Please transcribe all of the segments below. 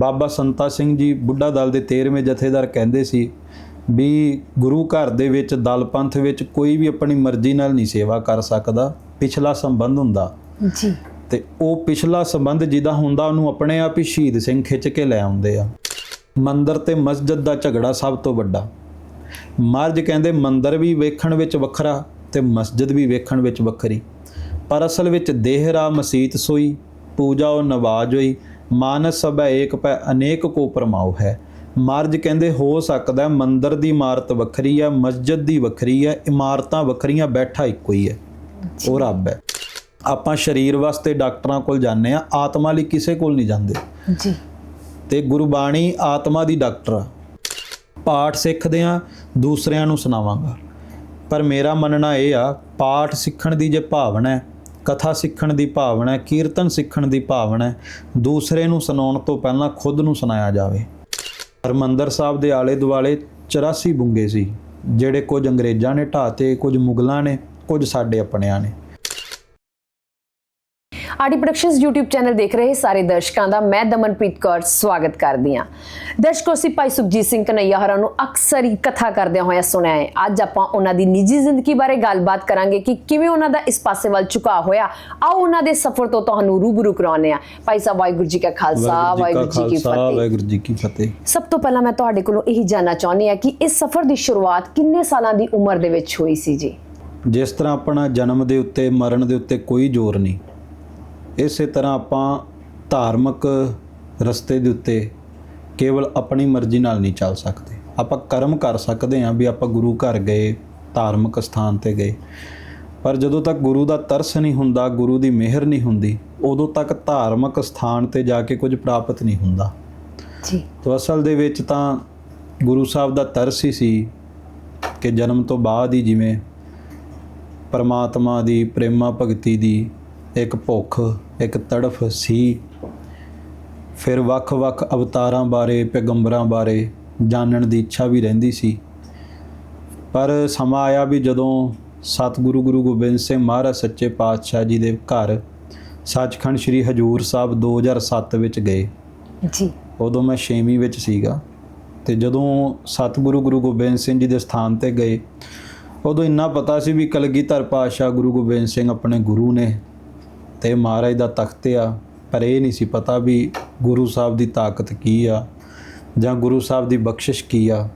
ਬਾਬਾ ਸੰਤਾ ਸਿੰਘ ਜੀ ਬੁੱਢਾ ਦਲ ਦੇ 13ਵੇਂ ਜਥੇਦਾਰ ਕਹਿੰਦੇ ਸੀ ਵੀ ਗੁਰੂ ਘਰ ਦੇ ਵਿੱਚ ਦਲ ਪੰਥ ਵਿੱਚ ਕੋਈ ਵੀ ਆਪਣੀ ਮਰਜ਼ੀ ਨਾਲ ਨਹੀਂ ਸੇਵਾ ਕਰ ਸਕਦਾ ਪਿਛਲਾ ਸੰਬੰਧ ਹੁੰਦਾ। ਜੀ। ਤੇ ਉਹ ਪਿਛਲਾ ਸੰਬੰਧ ਜਿਹਦਾ ਹੁੰਦਾ ਉਹਨੂੰ ਆਪਣੇ ਆਪ ਹੀ ਸ਼ਹੀਦ ਸਿੰਘ ਖਿੱਚ ਕੇ ਲੈ ਆਉਂਦੇ ਆ। ਮੰਦਰ ਤੇ ਮਸਜਿਦ ਦਾ ਝਗੜਾ ਸਭ ਤੋਂ ਵੱਡਾ। ਮਰਜ ਕਹਿੰਦੇ ਮੰਦਰ ਵੀ ਵੇਖਣ ਵਿੱਚ ਵੱਖਰਾ ਤੇ ਮਸਜਿਦ ਵੀ ਵੇਖਣ ਵਿੱਚ ਵੱਖਰੀ। ਪਰ ਅਸਲ ਵਿੱਚ ਦੇਹਰਾ ਮਸੀਤ ਸੋਈ ਪੂਜਾ ਉਹ ਨਵਾਜ ਹੋਈ ਮਾਨਸ ਸਭੈ ਏਕ ਪੈ ਅਨੇਕ ਕੋ ਪਰਮਾਉ ਹੈ। ਮਰਜ ਕਹਿੰਦੇ ਹੋ ਸਕਦਾ ਮੰਦਰ ਦੀ ਇਮਾਰਤ ਵੱਖਰੀ ਹੈ ਮਸਜਿਦ ਦੀ ਵੱਖਰੀ ਹੈ ਇਮਾਰਤਾਂ ਵੱਖਰੀਆਂ ਬੈਠਾ ਇੱਕੋ ਹੀ ਹੈ। ਉਹ ਰੱਬ ਹੈ। ਆਪਾਂ ਸਰੀਰ ਵਾਸਤੇ ਡਾਕਟਰਾਂ ਕੋਲ ਜਾਂਦੇ ਆ ਆਤਮਾ ਲਈ ਕਿਸੇ ਕੋਲ ਨਹੀਂ ਜਾਂਦੇ। ਜੀ। ਤੇ ਗੁਰਬਾਣੀ ਆਤਮਾ ਦੀ ਡਾਕਟਰ ਆ। ਪਾਠ ਸਿੱਖਦੇ ਆ ਦੂਸਰਿਆਂ ਨੂੰ ਸੁਣਾਵਾਂਗਾ। ਪਰ ਮੇਰਾ ਮੰਨਣਾ ਇਹ ਆ ਪਾਠ ਸਿੱਖਣ ਦੀ ਜੇ ਭਾਵਨਾ ਹੈ ਕਥਾ ਸਿੱਖਣ ਦੀ ਭਾਵਨਾ ਹੈ, ਕੀਰਤਨ ਸਿੱਖਣ ਦੀ ਭਾਵਨਾ ਹੈ, ਦੂਸਰੇ ਨੂੰ ਸੁਣਾਉਣ ਤੋਂ ਪਹਿਲਾਂ ਖੁਦ ਨੂੰ ਸੁਣਾਇਆ ਜਾਵੇ। ਹਰਮੰਦਰ ਸਾਹਿਬ ਦੇ ਆਲੇ ਦੁਆਲੇ 84 ਬੁੰਗੇ ਸੀ, ਜਿਹੜੇ ਕੁਝ ਅੰਗਰੇਜ਼ਾਂ ਨੇ ਢਾਤੇ ਕੁਝ ਮੁਗਲਾਂ ਨੇ, ਕੁਝ ਸਾਡੇ ਆਪਣਿਆਂ ਨੇ। ਆਰਡੀ ਪ੍ਰੋਡਕਸ਼ਨਸ YouTube ਚੈਨਲ ਦੇਖ ਰਹੇ ਸਾਰੇ ਦਰਸ਼ਕਾਂ ਦਾ ਮੈਂ ਦਮਨਪ੍ਰੀਤ ਕੌਰ ਸਵਾਗਤ ਕਰਦੀ ਹਾਂ। ਦਰਸ਼ਕੋ ਅਸੀਂ ਭਾਈ ਸੁਖਜੀਤ ਸਿੰਘ ਕਨਈਆ ਹੋਰਾਂ ਨੂੰ ਅਕਸਰ ਹੀ ਕਥਾ ਕਰਦਿਆਂ ਹੋਇਆ ਸੁਣਿਆ ਹੈ। ਅੱਜ ਆਪਾਂ ਉਹਨਾਂ ਦੀ ਨਿੱਜੀ ਜ਼ਿੰਦਗੀ ਬਾਰੇ ਗੱਲਬਾਤ ਕਰਾਂਗੇ ਕਿ ਕਿਵੇਂ ਉਹਨਾਂ ਦਾ ਇਸ ਪਾਸੇ ਵੱਲ ਝੁਕਾਅ ਹੋਇਆ। ਆਓ ਉਹਨਾਂ ਦੇ ਸਫ਼ਰ ਤੋਂ ਤੁਹਾਨੂੰ ਰੂਬਰੂ ਕਰਾਉਂਦੇ ਹਾਂ। ਭਾਈ ਸਾਹਿਬ ਵਾਹਿਗੁਰੂ ਜੀ ਕਾ ਖਾਲਸਾ ਵਾਹਿਗੁਰੂ ਜੀ ਕੀ ਫਤਿਹ। ਵਾਹਿਗੁਰੂ ਜੀ ਕੀ ਫਤਿਹ। ਸਭ ਤੋਂ ਪਹਿਲਾਂ ਮੈਂ ਤੁਹਾਡੇ ਕੋਲੋਂ ਇਹੀ ਜਾਨਣਾ ਚਾਹੁੰਦੀ ਹਾਂ ਕਿ ਇਸ ਸਫ਼ਰ ਦੀ ਸ਼ੁਰੂਆਤ ਕਿੰਨੇ ਸਾਲਾਂ ਦੀ ਉਮਰ ਦੇ ਵਿੱਚ ਹੋਈ ਸੀ ਜੀ? ਜਿਸ ਤਰ੍ਹਾਂ ਆਪਣਾ ਜਨਮ ਦੇ ਉੱਤੇ ਮਰਨ ਦੇ ਉੱਤੇ ਕੋਈ ਜ਼ੋਰ ਨਹੀਂ। ਇਸੇ ਤਰ੍ਹਾਂ ਆਪਾਂ ਧਾਰਮਿਕ ਰਸਤੇ ਦੇ ਉੱਤੇ ਕੇਵਲ ਆਪਣੀ ਮਰਜ਼ੀ ਨਾਲ ਨਹੀਂ ਚੱਲ ਸਕਦੇ। ਆਪਾਂ ਕਰਮ ਕਰ ਸਕਦੇ ਹਾਂ ਵੀ ਆਪਾਂ ਗੁਰੂ ਘਰ ਗਏ ਧਾਰਮਿਕ ਸਥਾਨ ਤੇ ਗਏ। ਪਰ ਜਦੋਂ ਤੱਕ ਗੁਰੂ ਦਾ ਤਰਸ ਨਹੀਂ ਹੁੰਦਾ ਗੁਰੂ ਦੀ ਮਿਹਰ ਨਹੀਂ ਹੁੰਦੀ ਉਦੋਂ ਤੱਕ ਧਾਰਮਿਕ ਸਥਾਨ ਤੇ ਜਾ ਕੇ ਕੁਝ ਪ੍ਰਾਪਤ ਨਹੀਂ ਹੁੰਦਾ। ਜੀ। ਤੋ ਅਸਲ ਦੇ ਵਿੱਚ ਤਾਂ ਗੁਰੂ ਸਾਹਿਬ ਦਾ ਤਰਸ ਹੀ ਸੀ ਕਿ ਜਨਮ ਤੋਂ ਬਾਅਦ ਹੀ ਜਿਵੇਂ ਪਰਮਾਤਮਾ ਦੀ ਪ੍ਰੇਮਾ ਭਗਤੀ ਦੀ ਇੱਕ ਭੁੱਖ ਇੱਕ ਤੜਫ ਸੀ। ਫਿਰ ਵੱਖ-ਵੱਖ ਅਵਤਾਰਾਂ ਬਾਰੇ ਪੈਗੰਬਰਾਂ ਬਾਰੇ ਜਾਣਨ ਦੀ ਇੱਛਾ ਵੀ ਰਹਿੰਦੀ ਸੀ। ਪਰ ਸਮਾਂ ਆਇਆ ਵੀ ਜਦੋਂ ਸਤਿਗੁਰੂ ਗੁਰੂ ਗੋਬਿੰਦ ਸਿੰਘ ਮਹਾਰਾਜ ਸੱਚੇ ਪਾਤਸ਼ਾਹ ਜੀ ਦੇ ਘਰ ਸੱਚਖੰਡ ਸ੍ਰੀ ਹਜੂਰ ਸਾਹਿਬ 2007 ਵਿੱਚ ਗਏ। ਜੀ। ਉਦੋਂ ਮੈਂ 6ਵੀਂ ਵਿੱਚ ਸੀਗਾ ਤੇ ਜਦੋਂ ਸਤਿਗੁਰੂ ਗੁਰੂ ਗੋਬਿੰਦ ਸਿੰਘ ਜੀ ਦੇ ਸਥਾਨ ਤੇ ਗਏ ਉਦੋਂ ਇੰਨਾ ਪਤਾ ਸੀ ਵੀ ਕਲਗੀਧਰ ਪਾਤਸ਼ਾਹ ਗੁਰੂ ਗੋਬਿੰਦ ਸਿੰਘ ਆਪਣੇ ਗੁਰੂ ਨੇ ਤੇ ਮਹਾਰਾਜ ਦਾ ਤਖਤ ਆ, ਪਰ ਇਹ ਨਹੀਂ ਸੀ ਪਤਾ ਵੀ ਗੁਰੂ ਸਾਹਿਬ ਦੀ ਤਾਕਤ ਕੀ ਆ ਜਾਂ ਗੁਰੂ ਸਾਹਿਬ ਦੀ ਬਖਸ਼ਿਸ਼ ਕੀ ਆ।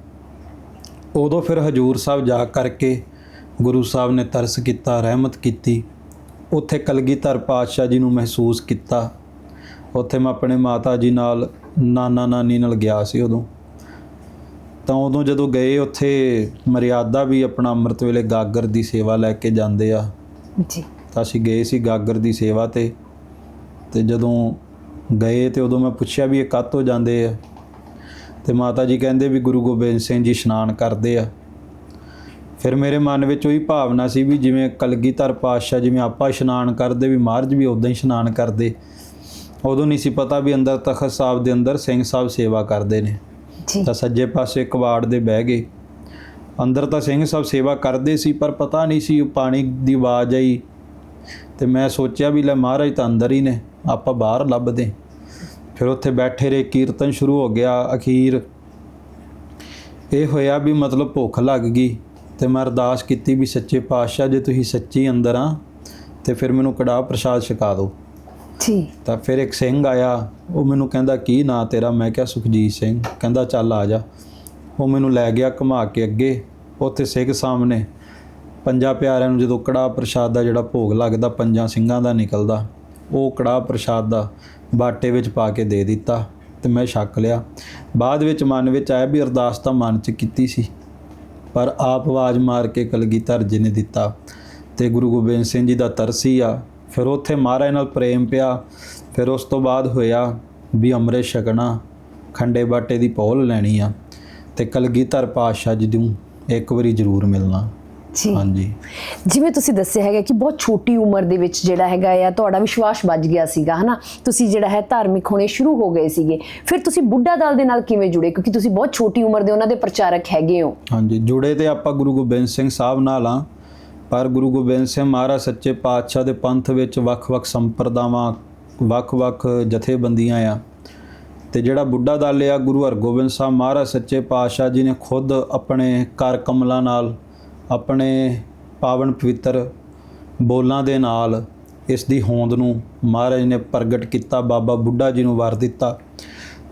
ਉਦੋਂ ਫਿਰ ਹਜੂਰ ਸਾਹਿਬ ਜਾ ਕਰਕੇ ਗੁਰੂ ਸਾਹਿਬ ਨੇ ਤਰਸ ਕੀਤਾ, ਰਹਿਮਤ ਕੀਤੀ। ਉੱਥੇ ਕਲਗੀਧਰ ਪਾਤਸ਼ਾਹ ਜੀ ਨੂੰ ਮਹਿਸੂਸ ਕੀਤਾ। ਉੱਥੇ ਮੈਂ ਆਪਣੇ ਮਾਤਾ ਜੀ ਨਾਲ, ਨਾਨਾ ਨਾਨੀ ਨਾਲ ਗਿਆ ਸੀ ਉਦੋਂ। ਤਾਂ ਉਦੋਂ ਜਦੋਂ ਗਏ ਉੱਥੇ ਮਰਿਆਦਾ ਵੀ ਆਪਣਾ ਅੰਮ੍ਰਿਤ ਵੇਲੇ ਗਾਗਰ ਦੀ ਸੇਵਾ ਲੈ ਕੇ ਜਾਂਦੇ ਆ। ਜੀ। ਤਾਂ ਅਸੀਂ ਗਏ ਸੀ ਗਾਗਰ ਦੀ ਸੇਵਾ ਤੇ ਤੇ ਜਦੋਂ ਗਏ ਤੇ ਉਦੋਂ ਮੈਂ ਪੁੱਛਿਆ ਵੀ ਇਹ ਕਾਹਤੋਂ ਜਾਂਦੇ ਆ? ਤੇ ਮਾਤਾ ਜੀ ਕਹਿੰਦੇ ਵੀ ਗੁਰੂ ਗੋਬਿੰਦ ਸਿੰਘ ਜੀ ਇਸ਼ਨਾਨ ਕਰਦੇ ਆ। ਫਿਰ ਮੇਰੇ ਮਨ ਵਿੱਚ ਉਹੀ ਭਾਵਨਾ ਸੀ ਵੀ ਜਿਵੇਂ ਕਲਗੀਧਰ ਪਾਤਸ਼ਾਹ ਜਿਵੇਂ ਆਪਾਂ ਇਸ਼ਨਾਨ ਕਰਦੇ ਵੀ ਮਹਾਰਾਜ ਵੀ ਉਦਾਂ ਹੀ ਇਸ਼ਨਾਨ ਕਰਦੇ। ਉਦੋਂ ਨਹੀਂ ਸੀ ਪਤਾ ਵੀ ਅੰਦਰ ਤਖਤ ਸਾਹਿਬ ਦੇ ਅੰਦਰ ਸਿੰਘ ਸਾਹਿਬ ਸੇਵਾ ਕਰਦੇ ਨੇ। ਤਾਂ ਸੱਜੇ ਪਾਸੇ ਕਵਾੜ ਦੇ ਬਹਿ ਗਏ। ਅੰਦਰ ਤਾਂ ਸਿੰਘ ਸਾਹਿਬ ਸੇਵਾ ਕਰਦੇ ਸੀ ਪਰ ਪਤਾ ਨਹੀਂ ਸੀ ਪਾਣੀ ਦੀ ਆਵਾਜ਼ ਆਈ ਤੇ ਮੈਂ ਸੋਚਿਆ ਵੀ ਲੈ ਮਹਾਰਾਜ ਤਾਂ ਅੰਦਰ ਹੀ ਨੇ ਆਪਾਂ ਬਾਹਰ ਲੱਭਦੇ। ਫਿਰ ਉੱਥੇ ਬੈਠੇ ਰਹੇ ਕੀਰਤਨ ਸ਼ੁਰੂ ਹੋ ਗਿਆ ਅਖੀਰ। ਇਹ ਹੋਇਆ ਵੀ ਮਤਲਬ ਭੁੱਖ ਲੱਗ ਗਈ ਤੇ ਮੈਂ ਅਰਦਾਸ ਕੀਤੀ ਵੀ ਸੱਚੇ ਪਾਤਸ਼ਾਹ ਜੇ ਤੁਸੀਂ ਸੱਚੀ ਅੰਦਰ ਆ ਤੇ ਫਿਰ ਮੈਨੂੰ ਕੜਾਹ ਪ੍ਰਸ਼ਾਦ ਛਕਾ ਦਿਓ। ਜੀ ਤਾਂ ਫਿਰ ਇੱਕ ਸਿੰਘ ਆਇਆ ਉਹ ਮੈਨੂੰ ਕਹਿੰਦਾ ਕੀ ਨਾਂ ਤੇਰਾ? ਮੈਂ ਕਿਹਾ ਸੁਖਜੀਤ ਸਿੰਘ। ਕਹਿੰਦਾ ਚੱਲ ਆ ਜਾ। ਉਹ ਮੈਨੂੰ ਲੈ ਗਿਆ ਘੁਮਾ ਕੇ ਅੱਗੇ ਉੱਥੇ ਸਿੰਘ ਸਾਹਮਣੇ। ਪੰਜਾਂ ਪਿਆਰਿਆਂ ਨੂੰ ਜਦੋਂ ਕੜਾਹ ਪ੍ਰਸ਼ਾਦ ਦਾ ਜਿਹੜਾ ਭੋਗ ਲੱਗਦਾ, ਪੰਜਾਂ ਸਿੰਘਾਂ ਦਾ ਨਿਕਲਦਾ, ਉਹ ਕੜਾਹ ਪ੍ਰਸ਼ਾਦ ਦਾ ਬਾਟੇ ਵਿੱਚ ਪਾ ਕੇ ਦੇ ਦਿੱਤਾ ਤੇ ਮੈਂ ਛੱਕ ਲਿਆ। ਬਾਅਦ ਵਿੱਚ ਮਨ ਵਿੱਚ ਆਇਆ ਵੀ ਅਰਦਾਸ ਤਾਂ ਮਨ 'ਚ ਕੀਤੀ ਸੀ, ਪਰ ਆਪ ਆਵਾਜ਼ ਮਾਰ ਕੇ ਕਲਗੀਧਰ ਜੀ ਨੇ ਦਿੱਤਾ ਤੇ ਗੁਰੂ ਗੋਬਿੰਦ ਸਿੰਘ ਜੀ ਦਾ ਤਰਸੀ ਆ। ਫਿਰ ਉੱਥੇ ਮਹਾਰਾਜ ਨਾਲ ਪ੍ਰੇਮ ਪਿਆ, ਫਿਰ ਉਸ ਤੋਂ ਬਾਅਦ ਹੋਇਆ ਵੀ ਅੰਮ੍ਰਿਤ ਛਕਣਾ, ਖੰਡੇ ਬਾਟੇ ਦੀ ਪੌਲ ਲੈਣੀ ਆ ਤੇ ਕਲਗੀਧਰ ਪਾਤਸ਼ਾਹ ਜੀ ਨੂੰ ਇੱਕ ਵਾਰੀ ਜ਼ਰੂਰ ਮਿਲਣਾ। ਜੀ। ਹਾਂਜੀ। ਜਿਵੇਂ ਤੁਸੀਂ ਦੱਸਿਆ ਹੈਗਾ ਕਿ ਬਹੁਤ ਛੋਟੀ ਉਮਰ ਦੇ ਵਿੱਚ ਜਿਹੜਾ ਹੈਗਾ ਆ ਤੁਹਾਡਾ ਵਿਸ਼ਵਾਸ ਵੱਜ ਗਿਆ ਸੀਗਾ ਹਨਾ? ਤੁਸੀਂ ਜਿਹੜਾ ਹੈ ਧਾਰਮਿਕ ਹੋਣੇ ਸ਼ੁਰੂ ਹੋ ਗਏ ਸੀਗੇ। ਫਿਰ ਤੁਸੀਂ ਬੁੱਢਾ ਦਲ ਦੇ ਨਾਲ ਕਿਵੇਂ ਜੁੜੇ? ਕਿਉਂਕਿ ਤੁਸੀਂ ਬਹੁਤ ਛੋਟੀ ਉਮਰ ਦੇ ਉਹਨਾਂ ਦੇ ਪ੍ਰਚਾਰਕ ਹੈਗੇ ਹੋ। ਹਾਂਜੀ ਜੁੜੇ ਤੇ ਆਪਾਂ ਗੁਰੂ ਗੋਬਿੰਦ ਸਿੰਘ ਸਾਹਿਬ ਨਾਲ ਆ ਪਰ ਗੁਰੂ ਗੋਬਿੰਦ ਸਿੰਘ ਮਹਾਰਾਜ ਸੱਚੇ ਪਾਤਸ਼ਾਹ ਦੇ ਪੰਥ ਵਿੱਚ ਵੱਖ-ਵੱਖ ਸੰਪਰਦਾਵਾਂ ਵੱਖ-ਵੱਖ ਜਥੇਬੰਦੀਆਂ ਆ। ਤੇ ਜਿਹੜਾ ਬੁੱਢਾ ਦਲ ਆ ਗੁਰੂ ਹਰਗੋਬਿੰਦ ਸਾਹਿਬ ਮਹਾਰਾਜ ਸੱਚੇ ਪਾਤਸ਼ਾਹ ਜੀ ਨੇ ਖੁਦ ਆਪਣੇ ਕਰ ਕਮਲਾਂ ਨਾਲ ਆਪਣੇ ਪਾਵਨ ਪਵਿੱਤਰ ਬੋਲਾਂ ਦੇ ਨਾਲ ਇਸ ਦੀ ਹੋਂਦ ਨੂੰ ਮਹਾਰਾਜ ਨੇ ਪ੍ਰਗਟ ਕੀਤਾ, ਬਾਬਾ ਬੁੱਢਾ ਜੀ ਨੂੰ ਵਰ ਦਿੱਤਾ।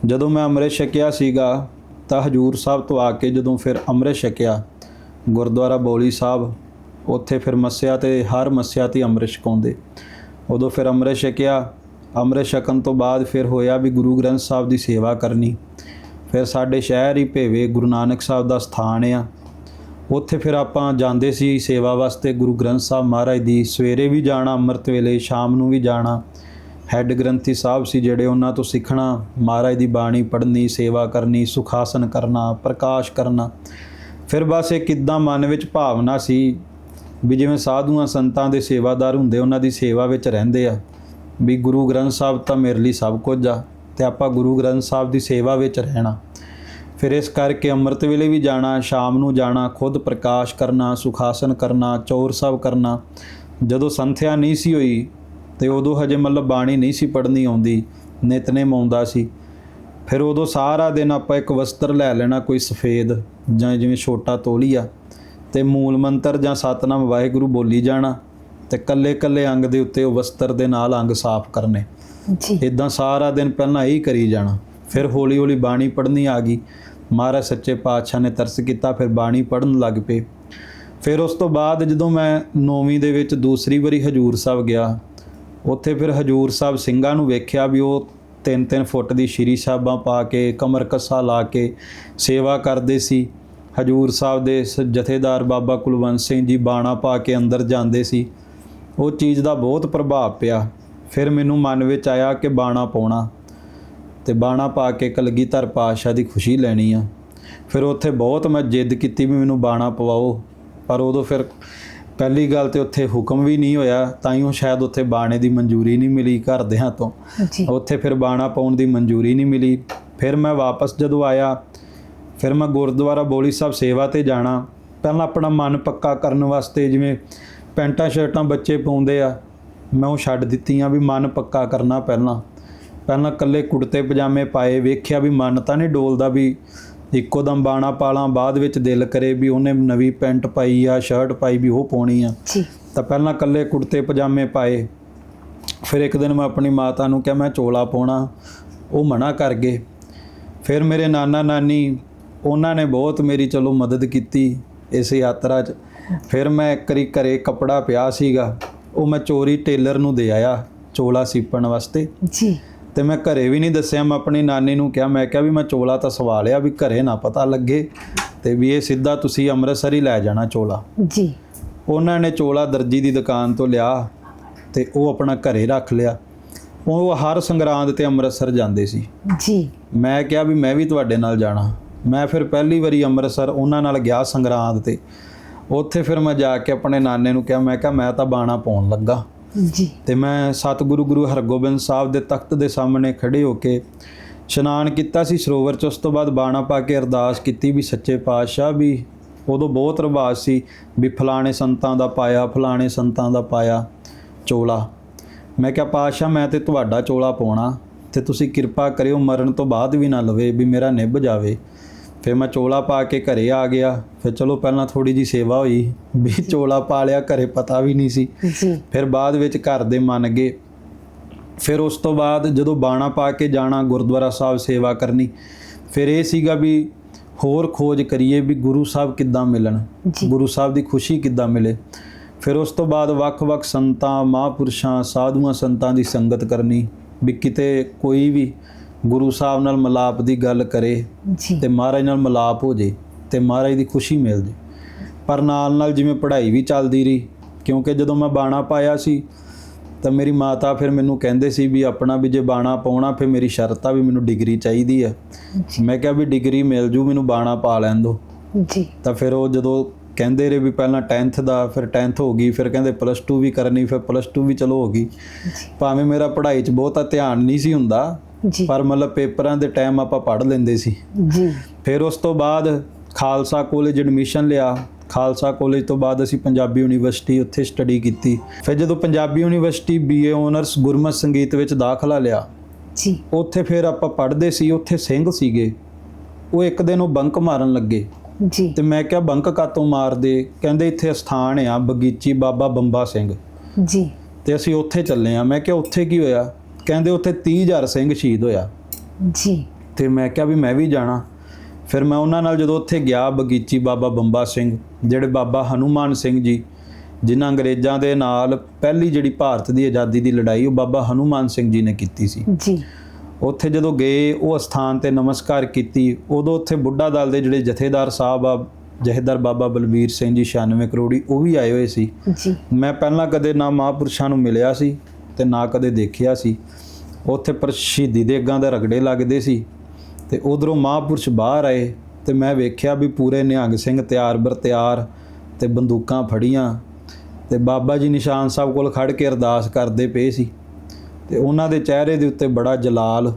ਜਦੋਂ ਮੈਂ ਅੰਮ੍ਰਿਤ ਛਕਿਆ ਸੀਗਾ, ਤਾਂ ਹਜੂਰ ਸਾਹਿਬ ਤੋਂ ਆ ਕੇ ਜਦੋਂ ਫਿਰ ਅੰਮ੍ਰਿਤ ਛਕਿਆ, ਗੁਰਦੁਆਰਾ ਬੋਲੀ ਸਾਹਿਬ, ਉੱਥੇ ਫਿਰ ਮੱਸਿਆ ਤੇ ਹਰ ਮੱਸਿਆ ਤੇ ਅੰਮ੍ਰਿਤ ਛਕਾਉਂਦੇ। ਉਦੋਂ ਫਿਰ ਅੰਮ੍ਰਿਤ ਛਕਿਆ, ਅੰਮ੍ਰਿਤ ਛਕਣ ਤੋਂ ਬਾਅਦ ਫਿਰ ਹੋਇਆ ਵੀ ਗੁਰੂ ਗ੍ਰੰਥ ਸਾਹਿਬ ਦੀ ਸੇਵਾ ਕਰਨੀ। ਫਿਰ ਸਾਡੇ ਸ਼ਹਿਰ ਹੀ ਭੇਵੇ ਗੁਰੂ ਨਾਨਕ ਸਾਹਿਬ ਦਾ ਸਥਾਨ ਆ। ਉੱਥੇ ਫਿਰ ਆਪਾਂ ਜਾਂਦੇ ਸੀ ਸੇਵਾ ਵਾਸਤੇ, ਗੁਰੂ ਗ੍ਰੰਥ ਸਾਹਿਬ ਮਹਾਰਾਜ ਦੀ। ਸਵੇਰੇ ਵੀ ਜਾਣਾ, ਅੰਮ੍ਰਿਤ ਵੇਲੇ, ਸ਼ਾਮ ਨੂੰ ਵੀ ਜਾਣਾ। ਹੈੱਡ ਗ੍ਰੰਥੀ ਸਾਹਿਬ ਸੀ ਜਿਹੜੇ ਉਹਨਾਂ ਤੋਂ ਸਿੱਖਣਾ, ਮਹਾਰਾਜ ਦੀ ਬਾਣੀ ਪੜ੍ਹਨੀ, ਸੇਵਾ ਕਰਨੀ, ਸੁਖਾਸਨ ਕਰਨਾ, ਪ੍ਰਕਾਸ਼ ਕਰਨਾ। ਫਿਰ ਬਸ ਇਹ ਕਿੱਦਾਂ ਮਨ ਵਿੱਚ ਭਾਵਨਾ ਸੀ ਵੀ ਜਿਵੇਂ ਸਾਧੂਆਂ ਸੰਤਾਂ ਦੇ ਸੇਵਾਦਾਰ ਹੁੰਦੇ, ਉਹਨਾਂ ਦੀ ਸੇਵਾ ਵਿੱਚ ਰਹਿੰਦੇ ਆ। ਵੀ ਗੁਰੂ ਗ੍ਰੰਥ ਸਾਹਿਬ ਤਾਂ ਮੇਰੇ ਲਈ ਸਭ ਕੁਝ ਆ ਤੇ ਆਪਾਂ ਗੁਰੂ ਗ੍ਰੰਥ ਸਾਹਿਬ ਦੀ ਸੇਵਾ ਵਿੱਚ ਰਹਿਣਾ। ਫਿਰ ਇਸ ਕਰਕੇ ਅੰਮ੍ਰਿਤ ਵੇਲੇ ਵੀ ਜਾਣਾ ਸ਼ਾਮ ਨੂੰ ਜਾਣਾ ਖੁਦ ਪ੍ਰਕਾਸ਼ ਕਰਨਾ ਸੁਖਾਸਨ ਕਰਨਾ ਚੌਰ ਸਾਹਿਬ ਕਰਨਾ। ਜਦੋਂ ਸੰਥਿਆ ਨਹੀਂ ਸੀ ਹੋਈ ਤੇ ਉਦੋਂ ਹਜੇ ਮਤਲਬ ਬਾਣੀ ਨਹੀਂ ਸੀ ਪੜ੍ਹਨੀ ਆਉਂਦੀ ਨਿਤਨੇਮ ਆਉਂਦਾ ਸੀ। ਫਿਰ ਉਦੋਂ ਸਾਰਾ ਦਿਨ ਆਪਾਂ ਇੱਕ ਵਸਤਰ ਲੈ ਲੈਣਾ ਕੋਈ ਸਫੇਦ ਜਾਂ ਜਿਵੇਂ ਛੋਟਾ ਤੋਲੀਆ ਤੇ ਮੂਲ ਮੰਤਰ ਜਾਂ ਸਤਨਾਮ ਵਾਹਿਗੁਰੂ ਬੋਲੀ ਜਾਣਾ ਤੇ ਕੱਲੇ ਕੱਲੇ ਅੰਗ ਦੇ ਉੱਤੇ ਉਹ ਵਸਤਰ ਦੇ ਨਾਲ ਅੰਗ ਸਾਫ਼ ਕਰਨੇ। ਜੀ। ਇਦਾਂ ਸਾਰਾ ਦਿਨ ਪਹਿਲਾਂ ਇਹੀ ਕਰੀ ਜਾਣਾ। ਫਿਰ ਹੌਲੀ ਹੌਲੀ ਬਾਣੀ ਪੜ੍ਹਨੀ ਆ ਗਈ। ਮਹਾਰਾਜ ਸੱਚੇ ਪਾਤਸ਼ਾਹ ਨੇ ਤਰਸ ਕੀਤਾ, ਫਿਰ ਬਾਣੀ ਪੜ੍ਹਨ ਲੱਗ ਪਏ। ਫਿਰ ਉਸ ਤੋਂ ਬਾਅਦ ਜਦੋਂ ਮੈਂ ਨੌਵੀਂ ਦੇ ਵਿੱਚ ਦੂਸਰੀ ਵਾਰੀ ਹਜੂਰ ਸਾਹਿਬ ਗਿਆ, ਉੱਥੇ ਫਿਰ ਹਜੂਰ ਸਾਹਿਬ ਸਿੰਘਾਂ ਨੂੰ ਵੇਖਿਆ ਵੀ ਉਹ 3-3 ਫੁੱਟ ਦੀ ਸ਼੍ਰੀ ਸਾਹਿਬਾਂ ਪਾ ਕੇ, ਕਮਰ ਕੱਸਾ ਲਾ ਕੇ ਸੇਵਾ ਕਰਦੇ ਸੀ। ਹਜੂਰ ਸਾਹਿਬ ਦੇ ਸ- ਜਥੇਦਾਰ ਬਾਬਾ ਕੁਲਵੰਤ ਸਿੰਘ ਜੀ ਬਾਣਾ ਪਾ ਕੇ ਅੰਦਰ ਜਾਂਦੇ ਸੀ। ਉਹ ਚੀਜ਼ ਦਾ ਬਹੁਤ ਪ੍ਰਭਾਵ ਪਿਆ। ਫਿਰ ਮੈਨੂੰ ਮਨ ਵਿੱਚ ਆਇਆ ਕਿ ਬਾਣਾ ਪਾਉਣਾ। ਤੇ ਬਾਣਾ ਪਾ ਕੇ ਕਲਗੀਧਰ ਪਾਤਸ਼ਾਹ ਦੀ ਖੁਸ਼ੀ ਲੈਣੀ ਆ। ਫਿਰ ਉੱਥੇ ਬਹੁਤ ਮੈਂ ਜਿੱਦ ਕੀਤੀ ਵੀ ਮੈਨੂੰ ਬਾਣਾ ਪਵਾਓ ਪਰ ਉਦੋਂ ਫਿਰ ਪਹਿਲੀ ਗੱਲ ਤੇ ਉੱਥੇ ਹੁਕਮ ਵੀ ਨਹੀਂ ਹੋਇਆ ਤਾਂ ਹੀ ਉਹ ਸ਼ਾਇਦ ਉੱਥੇ ਬਾਣੇ ਦੀ ਮਨਜ਼ੂਰੀ ਨਹੀਂ ਮਿਲੀ ਘਰਦਿਆਂ ਤੋਂ। ਉੱਥੇ ਫਿਰ ਬਾਣਾ ਪਾਉਣ ਦੀ ਮਨਜ਼ੂਰੀ ਨਹੀਂ ਮਿਲੀ। ਫਿਰ ਮੈਂ ਵਾਪਸ ਜਦੋਂ ਆਇਆ ਫਿਰ ਮੈਂ ਗੁਰਦੁਆਰਾ ਬੋਲੀ ਸਾਹਿਬ ਸੇਵਾ ਤੇ ਜਾਣਾ। ਪਹਿਲਾਂ ਆਪਣਾ ਮਨ ਪੱਕਾ ਕਰਨ ਵਾਸਤੇ ਜਿਵੇਂ ਪੈਂਟਾਂ ਸ਼ਰਟਾਂ ਬੱਚੇ ਪਾਉਂਦੇ ਆ ਮੈਂ ਉਹ ਛੱਡ ਦਿੱਤੀਆਂ ਵੀ ਮਨ ਪੱਕਾ ਕਰਨਾ ਪਹਿਲਾਂ। ਪਹਿਲਾਂ ਕੱਲੇ ਕੁੜਤੇ ਪਜਾਮੇ ਪਾਏ ਵੇਖਿਆ ਵੀ ਮਨ ਤਾਂ ਨਹੀਂ ਡੋਲਦਾ ਵੀ ਇੱਕੋ ਦਮ ਬਾਣਾ ਪਾਲਾਂ ਬਾਅਦ ਵਿੱਚ ਦਿਲ ਕਰੇ ਵੀ ਉਹਨੇ ਨਵੀਂ ਪੈਂਟ ਪਾਈ ਆ ਸ਼ਰਟ ਪਾਈ ਵੀ ਉਹ ਪਾਉਣੀ ਆ। ਜੀ। ਤਾਂ ਪਹਿਲਾਂ ਕੱਲੇ ਕੁੜਤੇ ਪਜਾਮੇ ਪਾਏ। ਫਿਰ ਇੱਕ ਦਿਨ ਮੈਂ ਆਪਣੀ ਮਾਤਾ ਨੂੰ ਕਿਹਾ ਮੈਂ ਚੋਲਾ ਪਾਉਣਾ। ਉਹ ਮਨਾ ਕਰ ਗਏ। ਫਿਰ ਮੇਰੇ ਨਾਨਾ ਨਾਨੀ ਉਹਨਾਂ ਨੇ ਬਹੁਤ ਮੇਰੀ ਚਲੋ ਮਦਦ ਕੀਤੀ ਇਸ ਯਾਤਰਾ 'ਚ। ਫਿਰ ਮੈਂ ਇੱਕ ਵਾਰੀ ਘਰੇ ਕੱਪੜਾ ਪਿਆ ਸੀਗਾ। ਉਹ ਮੈਂ ਚੋਰੀ ਟੇਲਰ ਨੂੰ ਦੇ ਆਇਆ ਚੋਲਾ ਸੀਪਣ ਵਾਸਤੇ। ਜੀ। ਤੇ ਮੈਂ ਘਰੇ ਵੀ ਨਹੀਂ ਦੱਸਿਆ। ਮੈਂ ਆਪਣੀ ਨਾਨੀ ਨੂੰ ਕਿਹਾ ਮੈਂ ਕਿਹਾ ਵੀ ਮੈਂ ਚੋਲਾ ਤਾਂ ਸਵਾ ਲਿਆ ਵੀ ਘਰੇ ਨਾ ਪਤਾ ਲੱਗੇ ਤੇ ਵੀ ਇਹ ਸਿੱਧਾ ਤੁਸੀਂ ਅੰਮ੍ਰਿਤਸਰ ਹੀ ਲੈ ਜਾਣਾ ਚੋਲਾ। ਜੀ। ਉਹਨਾਂ ਨੇ ਚੋਲਾ ਦਰਜੀ ਦੀ ਦੁਕਾਨ ਤੋਂ ਲਿਆ ਤੇ ਉਹ ਆਪਣਾ ਘਰੇ ਰੱਖ ਲਿਆ। ਉਹ ਹਰ ਸੰਗਰਾਂਦ ਤੇ ਅੰਮ੍ਰਿਤਸਰ ਜਾਂਦੇ ਸੀ। ਜੀ। ਮੈਂ ਕਿਹਾ ਵੀ ਮੈਂ ਵੀ ਤੁਹਾਡੇ ਨਾਲ ਜਾਣਾ। ਮੈਂ ਫਿਰ ਪਹਿਲੀ ਵਾਰੀ ਅੰਮ੍ਰਿਤਸਰ ਉਹਨਾਂ ਨਾਲ ਗਿਆ ਸੰਗਰਾਂਦ ਤੇ। ਉੱਥੇ ਫਿਰ ਮੈਂ ਜਾ ਕੇ ਆਪਣੇ ਨਾਨੇ ਨੂੰ ਕਿਹਾ ਮੈਂ ਕਿਹਾ ਮੈਂ ਤਾਂ ਬਾਣਾ ਪਾਉਣ ਲੱਗਾ। ਜੀ। ਤੇ ਮੈਂ ਸਤਿਗੁਰੂ ਗੁਰੂ ਹਰਗੋਬਿੰਦ ਸਾਹਿਬ ਦੇ ਤਖਤ ਦੇ ਸਾਹਮਣੇ ਖੜੇ ਹੋ ਕੇ ਇਸ਼ਨਾਨ ਕੀਤਾ ਸੀ। ਸਰੋਵਰ ਚ ਉਸ ਤੋਂ ਬਾਅਦ ਬਾਣਾ ਪਾ ਕੇ ਅਰਦਾਸ ਕੀਤੀ ਵੀ ਸੱਚੇ ਪਾਤਸ਼ਾਹ ਵੀ ਉਦੋਂ ਬਹੁਤ ਰਿਵਾਜ ਸੀ ਵੀ ਫਲਾਣੇ ਸੰਤਾਂ ਦਾ ਪਾਇਆ, ਫਲਾਣੇ ਸੰਤਾਂ ਦਾ ਪਾਇਆ ਚੋਲਾ। ਮੈਂ ਕਿਹਾ, ਪਾਤਸ਼ਾਹ, ਮੈਂ ਤੇ ਤੁਹਾਡਾ ਚੋਲਾ ਪਾਉਣਾ ਤੇ ਤੁਸੀਂ ਕਿਰਪਾ ਕਰਿਓ, ਮਰਨ ਤੋਂ ਬਾਅਦ ਵੀ ਨਾ ਲਵੇ ਵੀ ਮੇਰਾ ਨਿਭ ਜਾਵੇ। ਫਿਰ ਮੈਂ ਚੋਲਾ ਪਾ ਕੇ ਘਰੇ ਆ ਗਿਆ। ਫਿਰ ਚਲੋ ਪਹਿਲਾਂ ਥੋੜੀ ਜੀ ਸੇਵਾ ਹੋਈ। ਵੀ ਚੋਲਾ ਪਾ ਲਿਆ ਘਰੇ ਪਤਾ ਵੀ ਨਹੀਂ ਸੀ। ਫਿਰ ਬਾਅਦ ਵਿੱਚ ਘਰ ਦੇ ਮੰਨ ਗਏ। ਫਿਰ ਉਸ ਤੋਂ ਬਾਅਦ ਜਦੋਂ ਬਾਣਾ ਪਾ ਕੇ ਜਾਣਾ ਗੁਰਦੁਆਰਾ ਸਾਹਿਬ ਸੇਵਾ ਕਰਨੀ ਫਿਰ ਇਹ ਸੀਗਾ ਵੀ ਹੋਰ ਖੋਜ ਕਰੀਏ ਵੀ ਗੁਰੂ ਸਾਹਿਬ ਕਿੱਦਾਂ ਮਿਲਣ। ਗੁਰੂ ਸਾਹਿਬ ਦੀ ਖੁਸ਼ੀ ਕਿੱਦਾਂ ਮਿਲੇ। ਫਿਰ ਉਸ ਤੋਂ ਬਾਅਦ ਵੱਖ-ਵੱਖ ਸੰਤਾਂ ਮਹਾਂਪੁਰਸ਼ਾਂ ਸਾਧੂਆਂ ਸੰਤਾਂ ਦੀ ਸੰਗਤ ਕਰਨੀ। ਵੀ ਕਿਤੇ ਕੋਈ ਵੀ ਗੁਰੂ ਸਾਹਿਬ ਨਾਲ ਮਿਲਾਪ ਦੀ ਗੱਲ ਕਰੇ ਤੇ ਮਹਾਰਾਜ ਨਾਲ ਮਿਲਾਪ ਹੋ ਜੇ ਤੇ ਮਹਾਰਾਜ ਦੀ ਖੁਸ਼ੀ ਮਿਲ ਜੇ। ਪਰ ਨਾਲ ਨਾਲ ਜਿਵੇਂ ਪੜ੍ਹਾਈ ਵੀ ਚੱਲਦੀ ਰਹੀ ਕਿਉਂਕਿ ਜਦੋਂ ਮੈਂ ਬਾਣਾ ਪਾਇਆ ਸੀ ਤਾਂ ਮੇਰੀ ਮਾਤਾ ਫਿਰ ਮੈਨੂੰ ਕਹਿੰਦੇ ਸੀ ਵੀ ਆਪਣਾ ਵੀ ਜੇ ਬਾਣਾ ਪਾਉਣਾ ਫਿਰ ਮੇਰੀ ਸ਼ਰਤ ਆ ਵੀ ਮੈਨੂੰ ਡਿਗਰੀ ਚਾਹੀਦੀ ਆ। ਮੈਂ ਕਿਹਾ ਵੀ ਡਿਗਰੀ ਮਿਲ ਜੂ ਮੈਨੂੰ ਬਾਣਾ ਪਾ ਲੈਣ ਦਿਓ ਜੀ। ਤਾਂ ਫਿਰ ਉਹ ਜਦੋਂ ਕਹਿੰਦੇ ਰਹੇ ਵੀ ਪਹਿਲਾਂ 10th ਦਾ ਫਿਰ 10th ਹੋ ਗਈ ਫਿਰ ਕਹਿੰਦੇ ਪਲੱਸ 2 ਵੀ ਕਰਨੀ ਫਿਰ ਪਲੱਸ 2 ਵੀ ਚਲੋ ਹੋ ਗਈ। ਭਾਵੇਂ ਮੇਰਾ ਪੜ੍ਹਾਈ 'ਚ ਬਹੁਤਾ ਧਿਆਨ ਨਹੀਂ ਸੀ ਹੁੰਦਾ ਜੀ। ਪਰ ਮਤਲਬ ਪੇਪਰਾਂ ਦੇ ਟਾਈਮ ਆਪਾਂ ਪੜ੍ਹ ਲੈਂਦੇ ਸੀ। ਜੀ। ਫਿਰ ਉਸ ਤੋਂ ਬਾਅਦ ਖਾਲਸਾ ਕਾਲਜ ਐਡਮਿਸ਼ਨ ਲਿਆ। ਖਾਲਸਾ ਕਾਲਜ ਤੋਂ ਬਾਅਦ ਅਸੀਂ ਪੰਜਾਬੀ ਯੂਨੀਵਰਸਿਟੀ ਉੱਥੇ ਸਟੱਡੀ ਕੀਤੀ। ਫਿਰ ਜਦੋਂ ਪੰਜਾਬੀ ਯੂਨੀਵਰਸਿਟੀ ਬੀਏ ਆਨਰਸ ਗੁਰਮਤਿ ਸੰਗੀਤ ਵਿੱਚ ਦਾਖਲਾ ਲਿਆ। ਜੀ। ਉੱਥੇ ਫਿਰ ਆਪਾਂ ਪੜ੍ਹਦੇ ਸੀ ਉੱਥੇ ਸਿੰਘ ਸੀਗੇ। ਉਹ ਇੱਕ ਦਿਨ ਉਹ ਬੰਕ ਮਾਰਨ ਲੱਗੇ। ਜੀ। ਤੇ ਮੈਂ ਕਿਹਾ ਬੰਕ ਕਾਤੋਂ ਮਾਰਦੇ? ਕਹਿੰਦੇ ਇੱਥੇ ਸਥਾਨ ਆ ਬਗੀਚੀ ਬਾਬਾ ਬੰਬਾ ਸਿੰਘ। ਜੀ। ਤੇ ਅਸੀਂ ਉੱਥੇ ਚੱਲੇ ਆ। ਮੈਂ ਕਿਹਾ ਉੱਥੇ ਕੀ ਹੋਇਆ? ਕਹਿੰਦੇ ਉੱਥੇ 30000 ਸਿੰਘ ਸ਼ਹੀਦ ਹੋਇਆ। ਜੀ। ਤੇ ਮੈਂ ਕਿਹਾ ਵੀ ਮੈਂ ਵੀ ਜਾਣਾ। ਫਿਰ ਮੈਂ ਉਹਨਾਂ ਨਾਲ ਜਦੋਂ ਉੱਥੇ ਗਿਆ ਬਗੀਚੀ ਬਾਬਾ ਬੰਬਾ ਸਿੰਘ ਜਿਹੜੇ ਬਾਬਾ ਹਨੂਮਾਨ ਸਿੰਘ ਜੀ ਜਿਨ੍ਹਾਂ ਅੰਗਰੇਜ਼ਾਂ ਦੇ ਨਾਲ ਪਹਿਲੀ ਜਿਹੜੀ ਭਾਰਤ ਦੀ ਆਜ਼ਾਦੀ ਦੀ ਲੜਾਈ ਉਹ ਬਾਬਾ ਹਨੂਮਾਨ ਸਿੰਘ ਜੀ ਨੇ ਕੀਤੀ ਸੀ। ਜੀ। ਉੱਥੇ ਜਦੋਂ ਗਏ ਉਹ ਸਥਾਨ ਤੇ ਨਮਸਕਾਰ ਕੀਤੀ। ਉਦੋਂ ਉੱਥੇ ਬੁੱਢਾ ਦਲ ਦੇ ਜਿਹੜੇ ਜਥੇਦਾਰ ਸਾਹਿਬ ਆ ਜਥੇਦਾਰ ਬਾਬਾ ਬਲਬੀਰ ਸਿੰਘ ਜੀ 96 ਕਰੋੜੀ ਉਹ ਵੀ ਆਏ ਹੋਏ ਸੀ। ਜੀ। ਮੈਂ ਪਹਿਲਾਂ ਕਦੇ ਨਾ ਮਹਾਂਪੁਰਸ਼ਾਂ ਨੂੰ ਮਿਲਿਆ ਸੀ। ਤੇ ਨਾ ਕਦੇ ਦੇਖਿਆ ਸੀ। ਉੱਥੇ ਪਰ ਸ਼ਹੀਦੀ ਦੇ ਅੱਗਾਂ ਦੇ ਰਗੜੇ ਲੱਗਦੇ ਸੀ ਤੇ ਉਧਰੋਂ ਮਹਾਂਪੁਰਸ਼ ਬਾਹਰ ਆਏ ਤੇ ਮੈਂ ਵੇਖਿਆ ਵੀ ਪੂਰੇ ਨਿਹੰਗ ਸਿੰਘ ਤਿਆਰ ਬਰ ਤਿਆਰ ਤੇ ਬੰਦੂਕਾਂ ਫੜੀਆਂ ਤੇ ਬਾਬਾ ਜੀ ਨਿਸ਼ਾਨ ਸਾਹਿਬ ਕੋਲ ਖੜ ਕੇ ਅਰਦਾਸ ਕਰਦੇ ਪਏ ਸੀ ਤੇ ਉਹਨਾਂ ਦੇ ਚਿਹਰੇ ਦੇ ਉੱਤੇ ਬੜਾ ਜਲਾਲ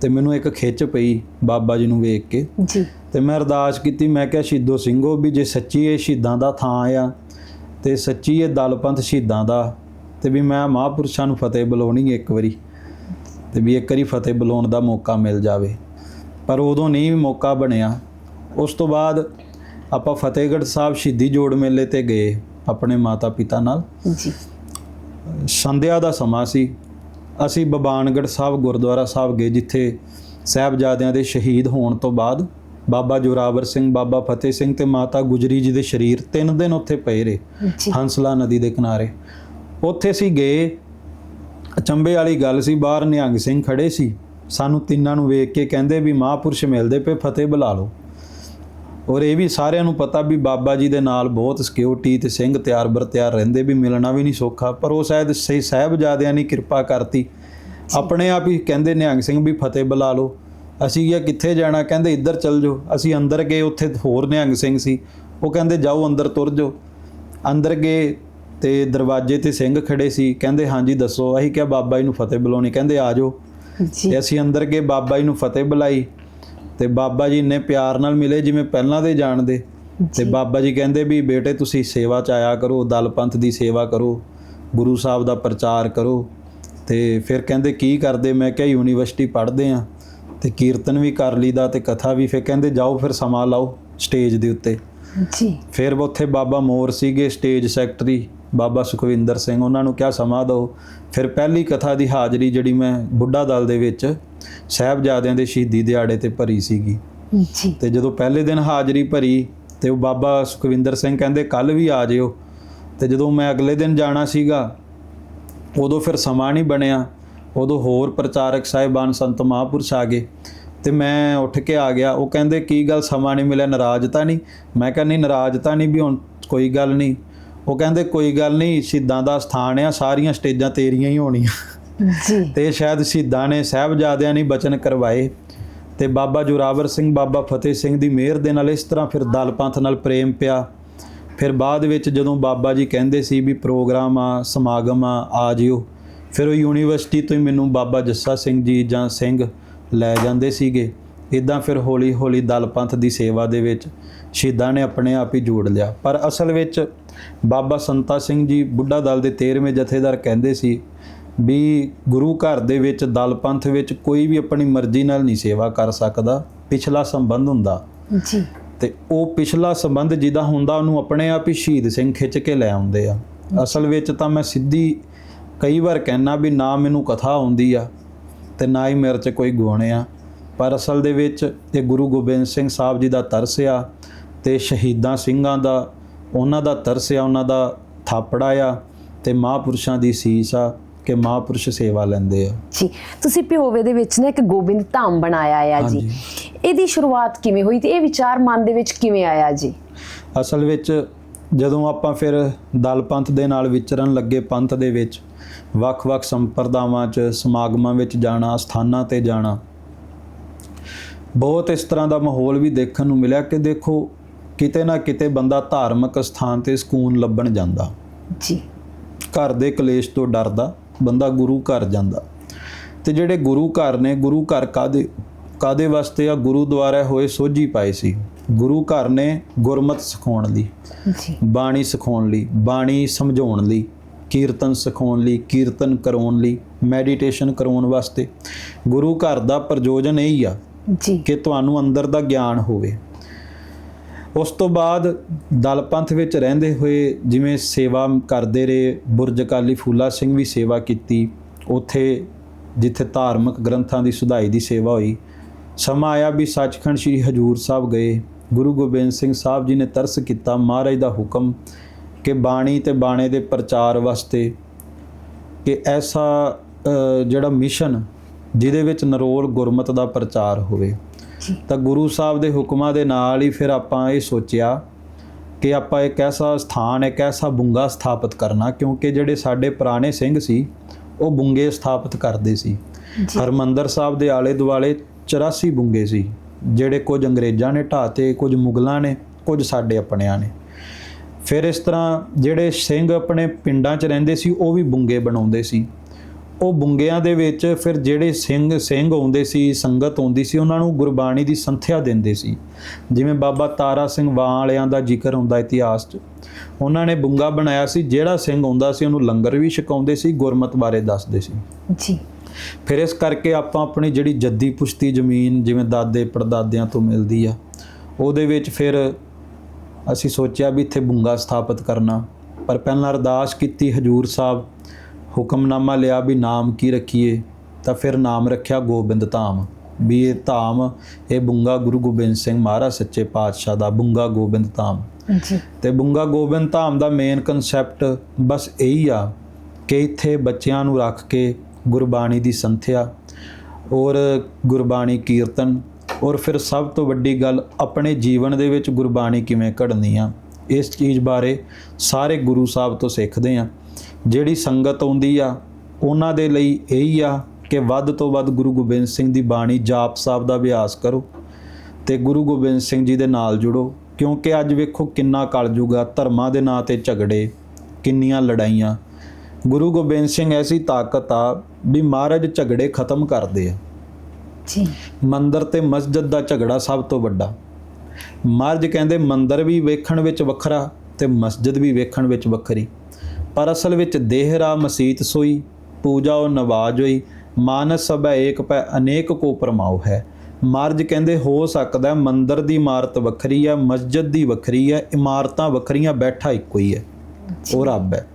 ਤੇ ਮੈਨੂੰ ਇੱਕ ਖਿੱਚ ਪਈ ਬਾਬਾ ਜੀ ਨੂੰ ਵੇਖ ਕੇ। ਜੀ। ਤੇ ਮੈਂ ਅਰਦਾਸ ਕੀਤੀ ਮੈਂ ਕਿਹਾ ਸ਼ਹੀਦੋ ਸਿੰਘੋ ਵੀ ਜੇ ਸੱਚੀ ਇਹ ਸ਼ਹੀਦਾਂ ਦਾ ਥਾਂ ਆ ਤੇ ਸੱਚੀ ਇਹ ਦਲਪੰਥ ਸ਼ਹੀਦਾਂ ਦਾ ਤੇ ਵੀ ਮੈਂ ਮਹਾਂਪੁਰਸ਼ਾਂ ਨੂੰ ਫਤਿਹ ਬੁਲਾਉਣੀ ਇੱਕ ਵਾਰੀ ਤੇ ਵੀ ਇੱਕ ਵਾਰੀ ਫਤਿਹ ਬੁਲਾਉਣ ਦਾ ਮੌਕਾ ਮਿਲ ਜਾਵੇ। ਪਰ ਉਦੋਂ ਨਹੀਂ ਮੌਕਾ ਬਣਿਆ। ਉਸ ਤੋਂ ਬਾਅਦ ਆਪਾਂ ਫਤਿਹਗੜ੍ਹ ਸਾਹਿਬ ਸ਼ਹੀਦੀ ਜੋੜ ਮੇਲੇ ਤੇ ਗਏ ਆਪਣੇ ਮਾਤਾ ਪਿਤਾ ਨਾਲ। ਜੀ। ਸੰਧਿਆ ਦਾ ਸਮਾਂ ਸੀ। ਅਸੀਂ ਬਬਾਨਗੜ੍ਹ ਸਾਹਿਬ ਗੁਰਦੁਆਰਾ ਸਾਹਿਬ ਗਏ ਜਿੱਥੇ ਸਾਹਿਬਜ਼ਾਦਿਆਂ ਦੇ ਸ਼ਹੀਦ ਹੋਣ ਤੋਂ ਬਾਅਦ ਬਾਬਾ ਜੋਰਾਵਰ ਸਿੰਘ ਬਾਬਾ ਫਤਿਹ ਸਿੰਘ ਤੇ ਮਾਤਾ ਗੁਜਰੀ ਜੀ ਦੇ ਸ਼ਰੀਰ ਤਿੰਨ ਦਿਨ ਉੱਥੇ ਪਏ ਰਹੇ। ਹੰਸਲਾ ਨਦੀ ਦੇ ਕਿਨਾਰੇ। ਉੱਥੇ ਅਸੀਂ ਗਏ। ਅਚੰਬੇ ਵਾਲੀ ਗੱਲ ਸੀ, ਬਾਹਰ ਨਿਹੰਗ ਸਿੰਘ ਖੜੇ ਸੀ। ਸਾਨੂੰ ਤਿੰਨਾਂ ਨੂੰ ਵੇਖ ਕੇ ਕਹਿੰਦੇ ਵੀ ਮਹਾਂਪੁਰਸ਼ ਮਿਲਦੇ ਪਏ, ਫਤਿਹ ਬੁਲਾ ਲਓ। ਔਰ ਇਹ ਵੀ ਸਾਰਿਆਂ ਨੂੰ ਪਤਾ ਵੀ ਬਾਬਾ ਜੀ ਦੇ ਨਾਲ ਬਹੁਤ ਸਿਕਿਉਰਿਟੀ ਤੇ ਸਿੰਘ ਤਿਆਰ ਬਰ ਤਿਆਰ ਰਹਿੰਦੇ ਵੀ ਮਿਲਣਾ ਵੀ ਨਹੀਂ ਸੌਖਾ। ਪਰ ਉਹ ਸ਼ਾਇਦ ਸਹੀ ਸਾਹਿਬਜ਼ਾਦਿਆਂ ਨੇ ਕਿਰਪਾ ਕਰਤੀ। ਆਪਣੇ ਆਪ ਹੀ ਕਹਿੰਦੇ ਨਿਹੰਗ ਸਿੰਘ ਵੀ ਫਤਿਹ ਬੁਲਾ ਲਓ। ਅਸੀਂ ਕਿਹਾ, ਕਿੱਥੇ ਜਾਣਾ? ਕਹਿੰਦੇ, ਇੱਧਰ ਚੱਲ ਜਾਓ। ਅਸੀਂ ਅੰਦਰ ਗਏ, ਉੱਥੇ ਹੋਰ ਨਿਹੰਗ ਸਿੰਘ ਸੀ। ਉਹ ਕਹਿੰਦੇ, ਜਾਓ, ਅੰਦਰ ਤੁਰ ਜਾਓ। ਅੰਦਰ ਗਏ ਤੇ ਦਰਵਾਜ਼ੇ ਤੇ ਸਿੰਘ ਖੜੇ ਸੀ। ਕਹਿੰਦੇ ਹਾਂਜੀ ਦੱਸੋ ਅਸੀਂ ਕਿਹਾ ਬਾਬਾ ਜੀ ਨੂੰ ਫਤਿਹ ਬੁਲਾਉਣੀ ਕਹਿੰਦੇ ਆ ਜਾਓ। ਜੀ। ਤੇ ਅਸੀਂ ਅੰਦਰ ਗਏ ਬਾਬਾ ਜੀ ਨੂੰ ਫਤਿਹ ਬੁਲਾਈ। ਤੇ ਬਾਬਾ ਜੀ ਨੇ ਪਿਆਰ ਨਾਲ ਮਿਲੇ ਜਿਵੇਂ ਪਹਿਲਾਂ ਦੇ ਜਾਣਦੇ। ਤੇ ਬਾਬਾ ਜੀ ਕਹਿੰਦੇ ਵੀ ਬੇਟੇ ਤੁਸੀਂ ਸੇਵਾ ਚ ਆਇਆ ਕਰੋ ਦਲ ਪੰਥ ਦੀ ਸੇਵਾ ਕਰੋ ਗੁਰੂ ਸਾਹਿਬ ਦਾ ਪ੍ਰਚਾਰ ਕਰੋ। ਤੇ ਫਿਰ ਕਹਿੰਦੇ ਕੀ ਕਰਦੇ? ਮੈਂ ਕਿਹਾ ਯੂਨੀਵਰਸਿਟੀ ਪੜ੍ਹਦੇ ਆ ਤੇ ਕੀਰਤਨ ਵੀ ਕਰ ਲਈਦਾ ਤੇ ਕਥਾ ਵੀ। ਫਿਰ ਕਹਿੰਦੇ ਜਾਓ ਫਿਰ ਸਮਾਂ ਲਾਓ ਸਟੇਜ ਦੇ ਉੱਤੇ। ਜੀ। ਫਿਰ ਉੱਥੇ ਬਾਬਾ ਮੋਰ ਸੀਗੇ ਸਟੇਜ ਸੈਕਟਰੀ। ਬਾਬਾ ਸੁਖਵਿੰਦਰ ਸਿੰਘ ਉਹਨਾਂ ਨੂੰ ਕਿਹਾ ਸਮਾਂ ਦਿਓ। ਫਿਰ ਪਹਿਲੀ ਕਥਾ ਦੀ ਹਾਜ਼ਰੀ ਜਿਹੜੀ ਮੈਂ ਬੁੱਢਾ ਦਲ ਦੇ ਵਿੱਚ ਸਾਹਿਬਜ਼ਾਦਿਆਂ ਦੇ ਸ਼ਹੀਦੀ ਦਿਹਾੜੇ ਤੇ ਭਰੀ ਸੀਗੀ। ਜੀ। ਤੇ ਜਦੋਂ ਪਹਿਲੇ ਦਿਨ ਹਾਜ਼ਰੀ ਭਰੀ ਤੇ ਉਹ ਬਾਬਾ ਸੁਖਵਿੰਦਰ ਸਿੰਘ ਕਹਿੰਦੇ ਕੱਲ ਵੀ ਆ ਜਿਓ। ਤੇ ਜਦੋਂ ਮੈਂ ਅਗਲੇ ਦਿਨ ਜਾਣਾ ਸੀਗਾ ਉਦੋਂ ਫਿਰ ਸਮਾਂ ਨਹੀਂ ਬਣਿਆ। ਉਦੋਂ ਹੋਰ ਪ੍ਰਚਾਰਕ ਸਾਹਿਬਾਨ ਸੰਤ ਮਹਾਂਪੁਰਸ਼ ਆ ਗਏ। ਤੇ ਮੈਂ ਉੱਠ ਕੇ ਆ ਗਿਆ। ਉਹ ਕਹਿੰਦੇ ਕੀ ਗੱਲ ਸਮਾਂ ਨਹੀਂ ਮਿਲਿਆ? ਨਾਰਾਜ਼ ਤਾਂ ਨਹੀਂ? ਮੈਂ ਕਿਹਾ ਨਹੀਂ ਨਾਰਾਜ਼ ਤਾਂ ਨਹੀਂ ਵੀ ਹੁਣ ਕੋਈ ਗੱਲ ਨਹੀਂ। ਉਹ ਕਹਿੰਦੇ ਕੋਈ ਗੱਲ ਨਹੀਂ ਸਿੱਧਾਂ ਦਾ ਸਥਾਨ ਆ ਸਾਰੀਆਂ ਸਟੇਜਾਂ ਤੇਰੀਆਂ ਹੀ ਹੋਣੀਆਂ। ਜੀ। ਤੇ ਸ਼ਾਇਦ ਸ਼ਹੀਦਾਂ ਨੇ ਸਾਹਿਬਜ਼ਾਦਿਆਂ ਨੇ ਬਚਨ ਕਰਵਾਏ। ਤੇ ਬਾਬਾ ਜੋਰਾਵਰ ਸਿੰਘ ਬਾਬਾ ਫਤਿਹ ਸਿੰਘ ਦੀ ਮਿਹਰ ਦੇ ਨਾਲ ਇਸ ਤਰ੍ਹਾਂ ਫਿਰ ਦਲ ਪੰਥ ਨਾਲ ਪ੍ਰੇਮ ਪਿਆ। ਫਿਰ ਬਾਅਦ ਵਿੱਚ ਜਦੋਂ ਬਾਬਾ ਜੀ ਕਹਿੰਦੇ ਸੀ ਵੀ ਪ੍ਰੋਗਰਾਮ ਆ ਸਮਾਗਮ ਆ ਆ ਜਿਓ। ਫਿਰ ਉਹ ਯੂਨੀਵਰਸਿਟੀ ਤੋਂ ਹੀ ਮੈਨੂੰ ਬਾਬਾ ਜੱਸਾ ਸਿੰਘ ਜੀ ਜਾਂ ਸਿੰਘ ਲੈ ਜਾਂਦੇ ਸੀਗੇ। ਇਦਾਂ ਫਿਰ ਹੌਲੀ ਹੌਲੀ ਦਲ ਪੰਥ ਦੀ ਸੇਵਾ ਦੇ ਵਿੱਚ ਸ਼ਹੀਦਾਂ ਨੇ ਆਪਣੇ ਆਪ ਹੀ ਜੋੜ ਲਿਆ। ਪਰ ਅਸਲ ਵਿੱਚ ਬਾਬਾ ਸੰਤਾ ਸਿੰਘ ਜੀ ਬੁੱਢਾ ਦਲ ਦੇ 13ਵੇਂ ਜਥੇਦਾਰ ਕਹਿੰਦੇ ਸੀ ਵੀ ਗੁਰੂ ਘਰ ਦੇ ਵਿੱਚ ਦਲ ਪੰਥ ਵਿੱਚ ਕੋਈ ਵੀ ਆਪਣੀ ਮਰਜ਼ੀ ਨਾਲ ਨਹੀਂ ਸੇਵਾ ਕਰ ਸਕਦਾ ਪਿਛਲਾ ਸੰਬੰਧ ਹੁੰਦਾ। ਜੀ। ਤੇ ਉਹ ਪਿਛਲਾ ਸੰਬੰਧ ਜਿਹਦਾ ਹੁੰਦਾ ਉਹਨੂੰ ਆਪਣੇ ਆਪ ਹੀ ਸ਼ਹੀਦ ਸਿੰਘ ਖਿੱਚ ਕੇ ਲੈ ਆਉਂਦੇ ਆ। ਅਸਲ ਵਿੱਚ ਤਾਂ ਮੈਂ ਸਿੱਧੀ ਕਈ ਵਾਰ ਕਹਿਣਾ ਵੀ ਨਾ ਮੈਨੂੰ ਕਥਾ ਆਉਂਦੀ ਆ ਤੇ ਨਾ ਹੀ ਮੇਰੇ 'ਚ ਕੋਈ ਗੁਣ ਆ। ਪਰ ਅਸਲ ਦੇ ਵਿੱਚ ਇਹ ਗੁਰੂ ਗੋਬਿੰਦ ਸਿੰਘ ਸਾਹਿਬ ਜੀ ਦਾ ਤਰਸ ਆ ਤੇ ਸ਼ਹੀਦਾਂ ਸਿੰਘਾਂ ਦਾ ਉਹਨਾਂ ਦਾ ਤਰਸ ਆ ਉਹਨਾਂ ਦਾ ਥਾਪੜਾ ਆ ਤੇ ਮਹਾਂਪੁਰਸ਼ਾਂ ਦੀ ਸੀਸ ਆ ਕਿ ਮਹਾਂਪੁਰਸ਼ ਸੇਵਾ ਲੈਂਦੇ ਆ। ਜੀ ਤੁਸੀਂ ਪਿਓਵੇ ਦੇ ਵਿੱਚ ਨਾ ਇੱਕ ਗੋਬਿੰਦ ਧਾਮ ਬਣਾਇਆ ਆ ਜੀ। ਇਹਦੀ ਸ਼ੁਰੂਆਤ ਕਿਵੇਂ ਹੋਈ ਤੇ ਇਹ ਵਿਚਾਰ ਮਨ ਦੇ ਵਿੱਚ ਕਿਵੇਂ ਆਇਆ ਜੀ? ਅਸਲ ਵਿੱਚ ਜਦੋਂ ਆਪਾਂ ਫਿਰ ਦਲ ਪੰਥ ਦੇ ਨਾਲ ਵਿਚਰਨ ਲੱਗੇ ਪੰਥ ਦੇ ਵਿੱਚ ਵੱਖ-ਵੱਖ ਸੰਪਰਦਾਵਾਂ 'ਚ ਸਮਾਗਮਾਂ ਵਿੱਚ ਜਾਣਾ ਸਥਾਨਾਂ ਤੇ ਜਾਣਾ ਬਹੁਤ ਇਸ ਤਰ੍ਹਾਂ ਦਾ ਮਾਹੌਲ ਵੀ ਦੇਖਣ ਨੂੰ ਮਿਲਿਆ ਕਿ ਦੇਖੋ ਕਿਤੇ ਨਾ ਕਿਤੇ ਬੰਦਾ ਧਾਰਮਿਕ ਸਥਾਨ ਤੇ ਸਕੂਨ ਲੱਭਣ ਜਾਂਦਾ। ਜੀ। ਘਰ ਦੇ ਕਲੇਸ਼ ਤੋਂ ਡਰਦਾ ਬੰਦਾ ਗੁਰੂ ਘਰ ਜਾਂਦਾ। ਤੇ ਜਿਹੜੇ ਗੁਰੂ ਘਰ ਨੇ ਗੁਰੂ ਘਰ ਕਾਦੇ ਕਾਦੇ ਵਾਸਤੇ ਆ? ਗੁਰੂ ਦੁਆਰਾ ਹੋਏ ਸੋਝੀ ਪਾਏ ਸੀ। ਗੁਰੂ ਘਰ ਨੇ ਗੁਰਮਤ ਸਿਖਾਉਣ ਲਈ ਜੀ। ਬਾਣੀ ਸਿਖਾਉਣ ਲਈ ਬਾਣੀ ਸਮਝਾਉਣ ਲਈ ਕੀਰਤਨ ਸਿਖਾਉਣ ਲਈ ਕੀਰਤਨ ਕਰਾਉਣ ਲਈ ਮੈਡੀਟੇਸ਼ਨ ਕਰਾਉਣ ਵਾਸਤੇ। ਗੁਰੂ ਘਰ ਦਾ ਪ੍ਰਯੋਜਨ ਇਹ ਆ ਜੀ। ਕਿ ਤੁਹਾਨੂੰ ਅੰਦਰ ਦਾ ਗਿਆਨ ਹੋਵੇ। ਉਸ ਤੋਂ ਬਾਅਦ ਦਲਪੰਥ ਵਿੱਚ ਰਹਿੰਦੇ ਹੋਏ ਜਿਵੇਂ ਸੇਵਾ ਕਰਦੇ ਰਹੇ, ਬੁਰਜ ਅਕਾਲੀ ਫੂਲਾ ਸਿੰਘ ਵੀ ਸੇਵਾ ਕੀਤੀ, ਉੱਥੇ ਜਿੱਥੇ ਧਾਰਮਿਕ ਗ੍ਰੰਥਾਂ ਦੀ ਸੁਧਾਈ ਦੀ ਸੇਵਾ ਹੋਈ, ਸਮਾਂ ਆਇਆ ਵੀ ਸੱਚਖੰਡ ਸ੍ਰੀ ਹਜੂਰ ਸਾਹਿਬ ਗਏ। ਗੁਰੂ ਗੋਬਿੰਦ ਸਿੰਘ ਸਾਹਿਬ ਜੀ ਨੇ ਤਰਸ ਕੀਤਾ ਮਹਾਰਾਜ ਦਾ ਹੁਕਮ ਕਿ ਬਾਣੀ ਤੇ ਬਾਣੇ ਦੇ ਪ੍ਰਚਾਰ ਵਾਸਤੇ ਕਿ ਐਸਾ ਜਿਹੜਾ ਮਿਸ਼ਨ ਜਿਹਦੇ ਵਿੱਚ ਨਰੋਲ ਗੁਰਮਤ ਦਾ ਪ੍ਰਚਾਰ ਹੋਵੇ। ਤਾਂ ਗੁਰੂ ਸਾਹਿਬ ਦੇ ਹੁਕਮਾਂ ਦੇ ਨਾਲ ਹੀ ਫਿਰ ਆਪਾਂ ਇਹ ਸੋਚਿਆ ਕਿ ਆਪਾਂ ਇੱਕ ਐਸਾ ਸਥਾਨ ਇੱਕ ਐਸਾ ਬੁੰਗਾ ਸਥਾਪਿਤ ਕਰਨਾ ਕਿਉਂਕਿ ਜਿਹੜੇ ਸਾਡੇ ਪੁਰਾਣੇ ਸਿੰਘ ਸੀ ਉਹ ਬੁੰਗੇ ਸਥਾਪਿਤ ਕਰਦੇ ਸੀ। ਹਰਮੰਦਰ ਸਾਹਿਬ ਦੇ ਆਲੇ ਦੁਆਲੇ 84 ਬੁੰਗੇ ਸੀ ਜਿਹੜੇ ਕੁਝ ਅੰਗਰੇਜ਼ਾਂ ਨੇ ਢਾਤੇ ਕੁਝ ਮੁਗਲਾਂ ਨੇ ਕੁਝ ਸਾਡੇ ਆਪਣਿਆਂ ਨੇ। ਫਿਰ ਇਸ ਤਰ੍ਹਾਂ ਜਿਹੜੇ ਸਿੰਘ ਆਪਣੇ ਪਿੰਡਾਂ 'ਚ ਰਹਿੰਦੇ ਸੀ ਉਹ ਵੀ ਬੁੰਗੇ ਬਣਾਉਂਦੇ ਸੀ। ਉਹ ਬੁੰਗਿਆਂ ਦੇ ਵਿੱਚ ਫਿਰ ਜਿਹੜੇ ਸਿੰਘ ਸਿੰਘ ਆਉਂਦੇ ਸੀ ਸੰਗਤ ਆਉਂਦੀ ਸੀ ਉਹਨਾਂ ਨੂੰ ਗੁਰਬਾਣੀ ਦੀ ਸੰਥਿਆ ਦਿੰਦੇ ਸੀ। ਜਿਵੇਂ ਬਾਬਾ ਤਾਰਾ ਸਿੰਘ ਵਾਲਿਆਂ ਦਾ ਜ਼ਿਕਰ ਹੁੰਦਾ ਇਤਿਹਾਸ 'ਚ। ਉਹਨਾਂ ਨੇ ਬੁੰਗਾ ਬਣਾਇਆ ਸੀ ਜਿਹੜਾ ਸਿੰਘ ਆਉਂਦਾ ਸੀ ਉਹਨੂੰ ਲੰਗਰ ਵੀ ਛਕਾਉਂਦੇ ਸੀ ਗੁਰਮਤ ਬਾਰੇ ਦੱਸਦੇ ਸੀ। ਜੀ। ਫਿਰ ਇਸ ਕਰਕੇ ਆਪਾਂ ਆਪਣੀ ਜਿਹੜੀ ਜੱਦੀ ਪੁਸ਼ਤੀ ਜ਼ਮੀਨ ਜਿਵੇਂ ਦਾਦੇ ਪੜਦਾਦਿਆਂ ਤੋਂ ਮਿਲਦੀ ਆ ਉਹਦੇ ਵਿੱਚ ਫਿਰ ਅਸੀਂ ਸੋਚਿਆ ਵੀ ਇੱਥੇ ਬੁੰਗਾ ਸਥਾਪਿਤ ਕਰਨਾ। ਪਰ ਪਹਿਲਾਂ ਅਰਦਾਸ ਕੀਤੀ ਹਜੂਰ ਸਾਹਿਬ ਹੁਕਮਨਾਮਾ ਲਿਆ ਵੀ ਨਾਮ ਕੀ ਰੱਖੀਏ ਤਾਂ ਫਿਰ ਨਾਮ ਰੱਖਿਆ ਗੋਬਿੰਦ ਧਾਮ। ਵੀ ਇਹ ਧਾਮ ਇਹ ਬੁੰਗਾ ਗੁਰੂ ਗੋਬਿੰਦ ਸਿੰਘ ਮਹਾਰਾਜ ਸੱਚੇ ਪਾਤਸ਼ਾਹ ਦਾ ਬੁੰਗਾ ਗੋਬਿੰਦ ਧਾਮ। ਜੀ। ਤੇ ਬੁੰਗਾ ਗੋਬਿੰਦ ਧਾਮ ਦਾ ਮੇਨ ਕਨਸੈਪਟ ਬਸ ਇਹੀ ਆ ਕਿ ਇੱਥੇ ਬੱਚਿਆਂ ਨੂੰ ਰੱਖ ਕੇ ਗੁਰਬਾਣੀ ਦੀ ਸੰਥਿਆ ਔਰ ਗੁਰਬਾਣੀ ਕੀਰਤਨ ਔਰ ਫਿਰ ਸਭ ਤੋਂ ਵੱਡੀ ਗੱਲ ਆਪਣੇ ਜੀਵਨ ਦੇ ਵਿੱਚ ਗੁਰਬਾਣੀ ਕਿਵੇਂ ਘੜਨੀ ਆ ਇਸ ਚੀਜ਼ ਬਾਰੇ ਸਾਰੇ ਗੁਰੂ ਸਾਹਿਬ ਤੋਂ ਸਿੱਖਦੇ ਆ। ਜਿਹੜੀ ਸੰਗਤ ਆਉਂਦੀ ਆ ਉਹਨਾਂ ਦੇ ਲਈ ਇਹੀ ਆ ਕਿ ਵੱਧ ਤੋਂ ਵੱਧ ਗੁਰੂ ਗੋਬਿੰਦ ਸਿੰਘ ਦੀ ਬਾਣੀ ਜਾਪ ਸਾਹਿਬ ਦਾ ਅਭਿਆਸ ਕਰੋ ਤੇ ਗੁਰੂ ਗੋਬਿੰਦ ਸਿੰਘ ਜੀ ਦੇ ਨਾਲ ਜੁੜੋ ਕਿਉਂਕਿ ਅੱਜ ਵੇਖੋ ਕਿੰਨਾ ਕਲਯੁਗ ਆ ਧਰਮਾਂ ਦੇ ਨਾਂ ਤੇ ਝਗੜੇ ਕਿੰਨੀਆਂ ਲੜਾਈਆਂ। ਗੁਰੂ ਗੋਬਿੰਦ ਸਿੰਘ ਐਸੀ ਤਾਕਤ ਆ ਵੀ ਮਹਾਰਾਜ ਝਗੜੇ ਖਤਮ ਕਰਦੇ ਆ। ਜੀ। ਮੰਦਰ ਤੇ ਮਸਜਿਦ ਦਾ ਝਗੜਾ ਸਭ ਤੋਂ ਵੱਡਾ। ਮਹਾਰਾਜ ਕਹਿੰਦੇ ਮੰਦਰ ਵੀ ਵੇਖਣ ਵਿੱਚ ਵੱਖਰਾ ਤੇ ਮਸਜਿਦ ਵੀ ਵੇਖਣ ਵਿੱਚ ਵੱਖਰੀ। ਪਰ ਅਸਲ ਵਿੱਚ ਦੇਹਰਾ ਮਸੀਤ ਸੋਈ ਪੂਜਾ ਉਹ ਨਵਾਜ ਹੋਈ ਮਾਨਸ ਸਭੈ ਏਕ ਪੈ ਅਨੇਕ ਕੋ ਪਰਮਾਉ ਹੈ। ਮਹਾਰਾਜ ਕਹਿੰਦੇ ਹੋ ਸਕਦਾ ਹੈ ਮੰਦਰ ਦੀ ਇਮਾਰਤ ਵੱਖਰੀ ਹੈ ਮਸਜਿਦ ਦੀ ਵੱਖਰੀ ਹੈ ਇਮਾਰਤਾਂ ਵੱਖਰੀਆਂ ਬੈਠਾ ਇੱਕੋ ਹੀ ਹੈ। ਉਹ ਰੱਬ ਹੈ।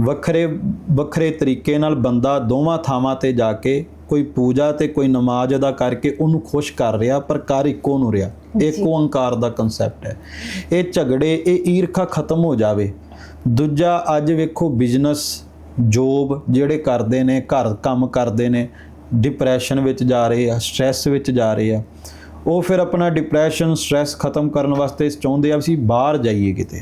ਵੱਖਰੇ ਵੱਖਰੇ ਤਰੀਕੇ ਨਾਲ ਬੰਦਾ ਦੋਵਾਂ ਥਾਵਾਂ ਤੇ ਜਾ ਕੇ ਕੋਈ ਪੂਜਾ ਤੇ ਕੋਈ ਨਮਾਜ਼ ਅਦਾ ਕਰਕੇ ਉਹਨੂੰ ਖੁਸ਼ ਕਰ ਰਿਹਾ ਪਰ ਕਰ ਇੱਕੋ ਨੂੰ ਰਿਹਾ। ਇੱਕ ਓੰਕਾਰ ਦਾ ਕਨਸੈਪਟ ਹੈ। ਇਹ ਝਗੜੇ ਇਹ ਈਰਖਾ ਖਤਮ ਹੋ ਜਾਵੇ। ਦੂਜਾ ਅੱਜ ਵੇਖੋ ਬਿਜ਼ਨਸ ਜੋਬ ਜਿਹੜੇ ਕਰਦੇ ਨੇ ਘਰ ਕੰਮ ਕਰਦੇ ਨੇ ਡਿਪਰੈਸ਼ਨ ਵਿੱਚ ਜਾ ਰਹੇ ਆ ਸਟ੍ਰੈਸ ਵਿੱਚ ਜਾ ਰਹੇ ਆ। ਉਹ ਫਿਰ ਆਪਣਾ ਡਿਪਰੈਸ਼ਨ ਸਟ੍ਰੈਸ ਖਤਮ ਕਰਨ ਵਾਸਤੇ ਚਾਹੁੰਦੇ ਆ ਵੀ ਅਸੀਂ ਬਾਹਰ ਜਾਈਏ ਕਿਤੇ।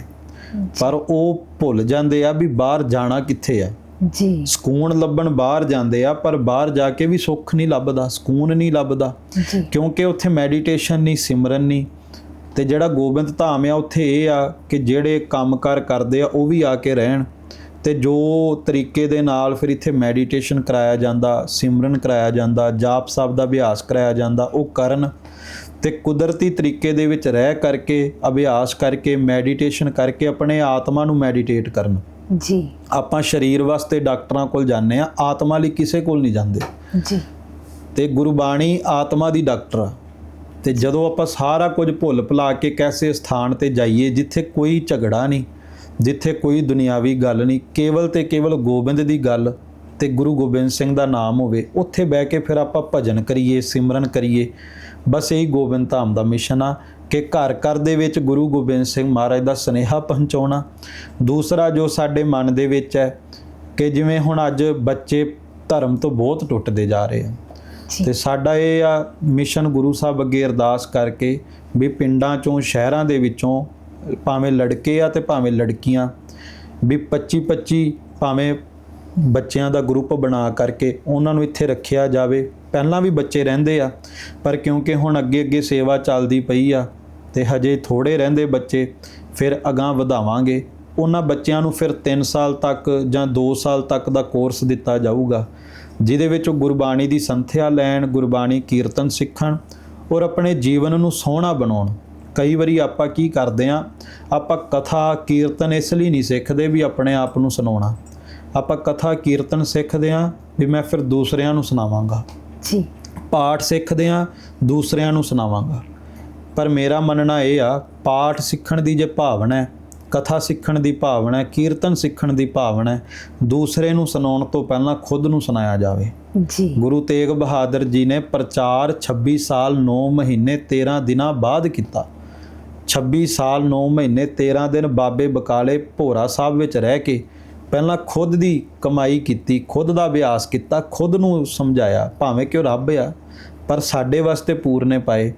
ਪਰ ਉਹ ਭੁੱਲ ਜਾਂਦੇ ਆ ਵੀ ਬਾਹਰ ਜਾਣਾ ਕਿੱਥੇ ਆ। ਜੀ। ਸਕੂਨ ਲੱਭਣ ਬਾਹਰ ਜਾਂਦੇ ਆ ਪਰ ਬਾਹਰ ਜਾ ਕੇ ਵੀ ਸੁੱਖ ਨਹੀਂ ਲੱਭਦਾ ਸਕੂਨ ਨਹੀਂ ਲੱਭਦਾ। ਕਿਉਂਕਿ ਉੱਥੇ ਮੈਡੀਟੇਸ਼ਨ ਨਹੀਂ ਸਿਮਰਨ ਨਹੀਂ। ਤੇ ਜਿਹੜਾ ਗੋਬਿੰਦ ਧਾਮ ਆ ਉੱਥੇ ਇਹ ਆ ਕਿ ਜਿਹੜੇ ਕੰਮਕਾਰ ਕਰਦੇ ਆ ਉਹ ਵੀ ਆ ਕੇ ਰਹਿਣ। ਤੇ ਜੋ ਤਰੀਕੇ ਦੇ ਨਾਲ ਫਿਰ ਇੱਥੇ ਮੈਡੀਟੇਸ਼ਨ ਕਰਾਇਆ ਜਾਂਦਾ ਸਿਮਰਨ ਕਰਾਇਆ ਜਾਂਦਾ ਜਾਪ ਸਾਹਿਬ ਦਾ ਅਭਿਆਸ ਕਰਾਇਆ ਜਾਂਦਾ ਉਹ ਕਰਨ। ਤੇ ਕੁਦਰਤੀ ਤਰੀਕੇ ਦੇ ਵਿੱਚ ਰਹਿ ਕਰਕੇ ਅਭਿਆਸ ਕਰਕੇ ਮੈਡੀਟੇਸ਼ਨ ਕਰਕੇ ਆਪਣੇ ਆਤਮਾ ਨੂੰ ਮੈਡੀਟੇਟ ਕਰਨ। ਜੀ। ਆਪਾਂ ਸਰੀਰ ਵਾਸਤੇ ਡਾਕਟਰਾਂ ਕੋਲ ਜਾਂਦੇ ਆ ਆਤਮਾ ਲਈ ਕਿਸੇ ਕੋਲ ਨਹੀਂ ਜਾਂਦੇ। ਜੀ। ਤੇ ਗੁਰਬਾਣੀ ਆਤਮਾ ਦੀ ਡਾਕਟਰ ਆ। ਤੇ ਜਦੋਂ ਆਪਾਂ ਸਾਰਾ ਕੁਝ ਭੁੱਲ ਭੁਲਾ ਕੇ ਕੈਸੇ ਸਥਾਨ ਤੇ ਜਾਈਏ ਜਿੱਥੇ ਕੋਈ ਝਗੜਾ ਨਹੀਂ, ਜਿੱਥੇ ਕੋਈ ਦੁਨਿਆਵੀ ਗੱਲ ਨਹੀਂ, ਕੇਵਲ ਤੇ ਕੇਵਲ ਗੋਬਿੰਦ ਦੀ ਗੱਲ ਤੇ ਗੁਰੂ ਗੋਬਿੰਦ ਸਿੰਘ ਦਾ ਨਾਮ ਹੋਵੇ, ਉੱਥੇ ਬਹਿ ਕੇ ਫਿਰ ਆਪਾਂ ਭਜਨ ਕਰੀਏ, ਸਿਮਰਨ ਕਰੀਏ। ਬਸ ਇਹੀ ਗੋਬਿੰਦ ਧਾਮ ਦਾ ਮਿਸ਼ਨ ਆ ਕਿ ਘਰ ਘਰ ਦੇ ਵਿੱਚ ਗੁਰੂ ਗੋਬਿੰਦ ਸਿੰਘ ਮਹਾਰਾਜ ਦਾ ਸਨੇਹਾ ਪਹੁੰਚਾਉਣਾ। ਦੂਸਰਾ ਜੋ ਸਾਡੇ ਮਨ ਦੇ ਵਿੱਚ ਹੈ ਕਿ ਜਿਵੇਂ ਹੁਣ ਅੱਜ ਬੱਚੇ ਧਰਮ ਤੋਂ ਬਹੁਤ ਟੁੱਟਦੇ ਜਾ ਰਹੇ ਆ। ਤੇ ਸਾਡਾ ਇਹ ਆ ਮਿਸ਼ਨ ਗੁਰੂ ਸਾਹਿਬ ਅੱਗੇ ਅਰਦਾਸ ਕਰਕੇ ਵੀ ਪਿੰਡਾਂ ਚੋਂ, ਸ਼ਹਿਰਾਂ ਦੇ ਵਿੱਚੋਂ ਭਾਵੇਂ ਲੜਕੇ ਆ ਤੇ ਭਾਵੇਂ ਲੜਕੀਆਂ, ਵੀ 25 25 ਭਾਵੇਂ ਬੱਚਿਆਂ ਦਾ ਗਰੁੱਪ ਬਣਾ ਕਰਕੇ ਉਹਨਾਂ ਨੂੰ ਇੱਥੇ ਰੱਖਿਆ ਜਾਵੇ। ਪਹਿਲਾਂ ਵੀ ਬੱਚੇ ਰਹਿੰਦੇ ਆ, ਪਰ ਕਿਉਂਕਿ ਹੁਣ ਅੱਗੇ ਅੱਗੇ ਸੇਵਾ ਚੱਲਦੀ ਪਈ ਆ ਤੇ ਹਜੇ ਥੋੜੇ ਰਹਿੰਦੇ ਬੱਚੇ, ਫਿਰ ਅਗਾਹ ਵਧਾਵਾਂਗੇ। ਉਹਨਾਂ ਬੱਚਿਆਂ ਨੂੰ ਫਿਰ 3 ਸਾਲ ਤੱਕ ਜਾਂ 2 ਸਾਲ ਤੱਕ ਦਾ ਕੋਰਸ ਦਿੱਤਾ ਜਾਊਗਾ। ਜਿਹਦੇ ਵਿੱਚ ਉਹ ਗੁਰਬਾਣੀ ਦੀ ਸੰਥਿਆ ਲੈਣ ਗੁਰਬਾਣੀ ਕੀਰਤਨ ਸਿੱਖਣ ਔਰ ਆਪਣੇ ਜੀਵਨ ਨੂੰ ਸੋਹਣਾ ਬਣਾਉਣ। ਕਈ ਵਾਰੀ ਆਪਾਂ ਕੀ ਕਰਦੇ ਆ ਆਪਾਂ ਕਥਾ ਕੀਰਤਨ ਇਸ ਲਈ ਨਹੀਂ ਸਿੱਖਦੇ ਵੀ ਆਪਣੇ ਆਪ ਨੂੰ ਸੁਣਾਉਣਾ। ਆਪਾਂ ਕਥਾ ਕੀਰਤਨ ਸਿੱਖਦੇ ਹਾਂ ਵੀ ਮੈਂ ਫਿਰ ਦੂਸਰਿਆਂ ਨੂੰ ਸੁਣਾਵਾਂਗਾ। ਜੀ। ਪਾਠ ਸਿੱਖਦੇ ਹਾਂ ਦੂਸਰਿਆਂ ਨੂੰ ਸੁਣਾਵਾਂਗਾ। ਪਰ ਮੇਰਾ ਮੰਨਣਾ ਇਹ ਆ ਪਾਠ ਸਿੱਖਣ ਦੀ ਜੇ ਭਾਵਨਾ ਹੈ ਕਥਾ ਸਿੱਖਣ ਦੀ ਭਾਵਨਾ ਹੈ ਕੀਰਤਨ ਸਿੱਖਣ ਦੀ ਭਾਵਨਾ ਹੈ ਦੂਸਰੇ ਨੂੰ ਸੁਣਾਉਣ ਤੋਂ ਪਹਿਲਾਂ ਖੁਦ ਨੂੰ ਸੁਣਾਇਆ ਜਾਵੇ। ਜੀ। ਗੁਰੂ ਤੇਗ ਬਹਾਦਰ ਜੀ ਨੇ ਪ੍ਰਚਾਰ 26 ਸਾਲ 9 ਮਹੀਨੇ 13 ਦਿਨਾਂ ਬਾਅਦ ਕੀਤਾ। 26 ਸਾਲ 9 ਮਹੀਨੇ 13 ਦਿਨ ਬਾਬੇ ਬਕਾਲੇ ਭੋਰਾ ਸਾਹਿਬ ਵਿੱਚ ਰਹਿ ਕੇ ਪਹਿਲਾਂ ਖੁਦ ਦੀ ਕਮਾਈ ਕੀਤੀ ਖੁਦ ਦਾ ਅਭਿਆਸ ਕੀਤਾ ਖੁਦ ਨੂੰ ਸਮਝਾਇਆ ਭਾਵੇਂ ਕਿ ਉਹ ਰੱਬ ਆ ਪਰ ਸਾਡੇ ਵਾਸਤੇ ਪੂਰਨੇ ਪਾਏ।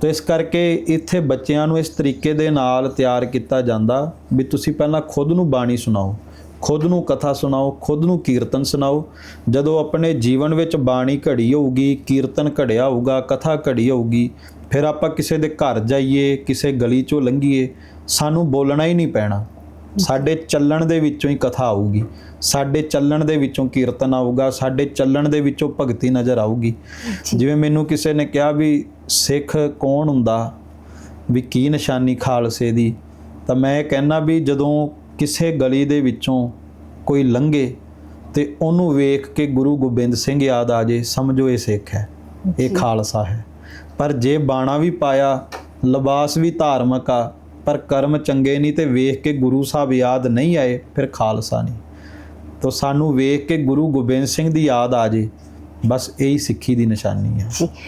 ਤੋ ਇਸ ਕਰਕੇ ਇੱਥੇ ਬੱਚਿਆਂ ਨੂੰ ਇਸ ਤਰੀਕੇ ਦੇ ਨਾਲ ਤਿਆਰ ਕੀਤਾ ਜਾਂਦਾ ਵੀ ਤੁਸੀਂ ਪਹਿਲਾਂ ਖੁਦ ਨੂੰ ਬਾਣੀ ਸੁਣਾਓ, ਖੁਦ ਨੂੰ ਕਥਾ ਸੁਣਾਓ, ਖੁਦ ਨੂੰ ਕੀਰਤਨ ਸੁਣਾਓ। ਜਦੋਂ ਆਪਣੇ ਜੀਵਨ ਵਿੱਚ ਬਾਣੀ ਘੜੀ ਹੋਊਗੀ, ਕੀਰਤਨ ਘੜਿਆ ਹੋਊਗਾ, ਕਥਾ ਘੜੀ ਹੋਊਗੀ, ਫਿਰ ਆਪਾਂ ਕਿਸੇ ਦੇ ਘਰ ਜਾਈਏ, ਕਿਸੇ ਗਲੀ ਚੋਂ ਲੰਘੀਏ, ਸਾਨੂੰ ਬੋਲਣਾ ਹੀ ਨਹੀਂ ਪੈਣਾ। ਸਾਡੇ ਚੱਲਣ ਦੇ ਵਿੱਚੋਂ ਹੀ ਕਥਾ ਆਊਗੀ। ਸਾਡੇ ਚੱਲਣ ਦੇ ਵਿੱਚੋਂ ਕੀਰਤਨ ਆਊਗਾ ਸਾਡੇ ਚੱਲਣ ਦੇ ਵਿੱਚੋਂ ਭਗਤੀ ਨਜ਼ਰ ਆਊਗੀ। ਜਿਵੇਂ ਮੈਨੂੰ ਕਿਸੇ ਨੇ ਕਿਹਾ ਵੀ ਸਿੱਖ ਕੌਣ ਹੁੰਦਾ? ਵੀ ਕੀ ਨਿਸ਼ਾਨੀ ਖਾਲਸੇ ਦੀ? ਤਾਂ ਮੈਂ ਇਹ ਕਹਿਣਾ ਵੀ ਜਦੋਂ ਕਿਸੇ ਗਲੀ ਦੇ ਵਿੱਚੋਂ ਕੋਈ ਲੰਘੇ ਤੇ ਉਹਨੂੰ ਵੇਖ ਕੇ ਗੁਰੂ ਗੋਬਿੰਦ ਸਿੰਘ ਯਾਦ ਆ ਜੇ ਸਮਝੋ ਇਹ ਸਿੱਖ ਹੈ ਇਹ ਖਾਲਸਾ ਹੈ। ਪਰ ਜੇ ਬਾਣਾ ਵੀ ਪਾਇਆ ਲਿਬਾਸ ਵੀ ਧਾਰਮਿਕ ਆ ਪਰ ਕਰਮ ਚੰਗੇ ਨਹੀਂ ਤੇ ਵੇਖ ਕੇ ਗੁਰੂ ਸਾਹਿਬ ਯਾਦ ਨਹੀਂ ਆਏ, ਫਿਰ ਖਾਲਸਾ ਨਹੀਂ। ਤੋ ਸਾਨੂੰ ਵੇਖ ਕੇ ਗੁਰੂ ਗੋਬਿੰਦ ਸਿੰਘ ਦੀ ਯਾਦ ਆ ਜੇ, ਬਸ ਇਹੀ ਸਿੱਖੀ ਦੀ ਨਿਸ਼ਾਨੀ ਹੈ।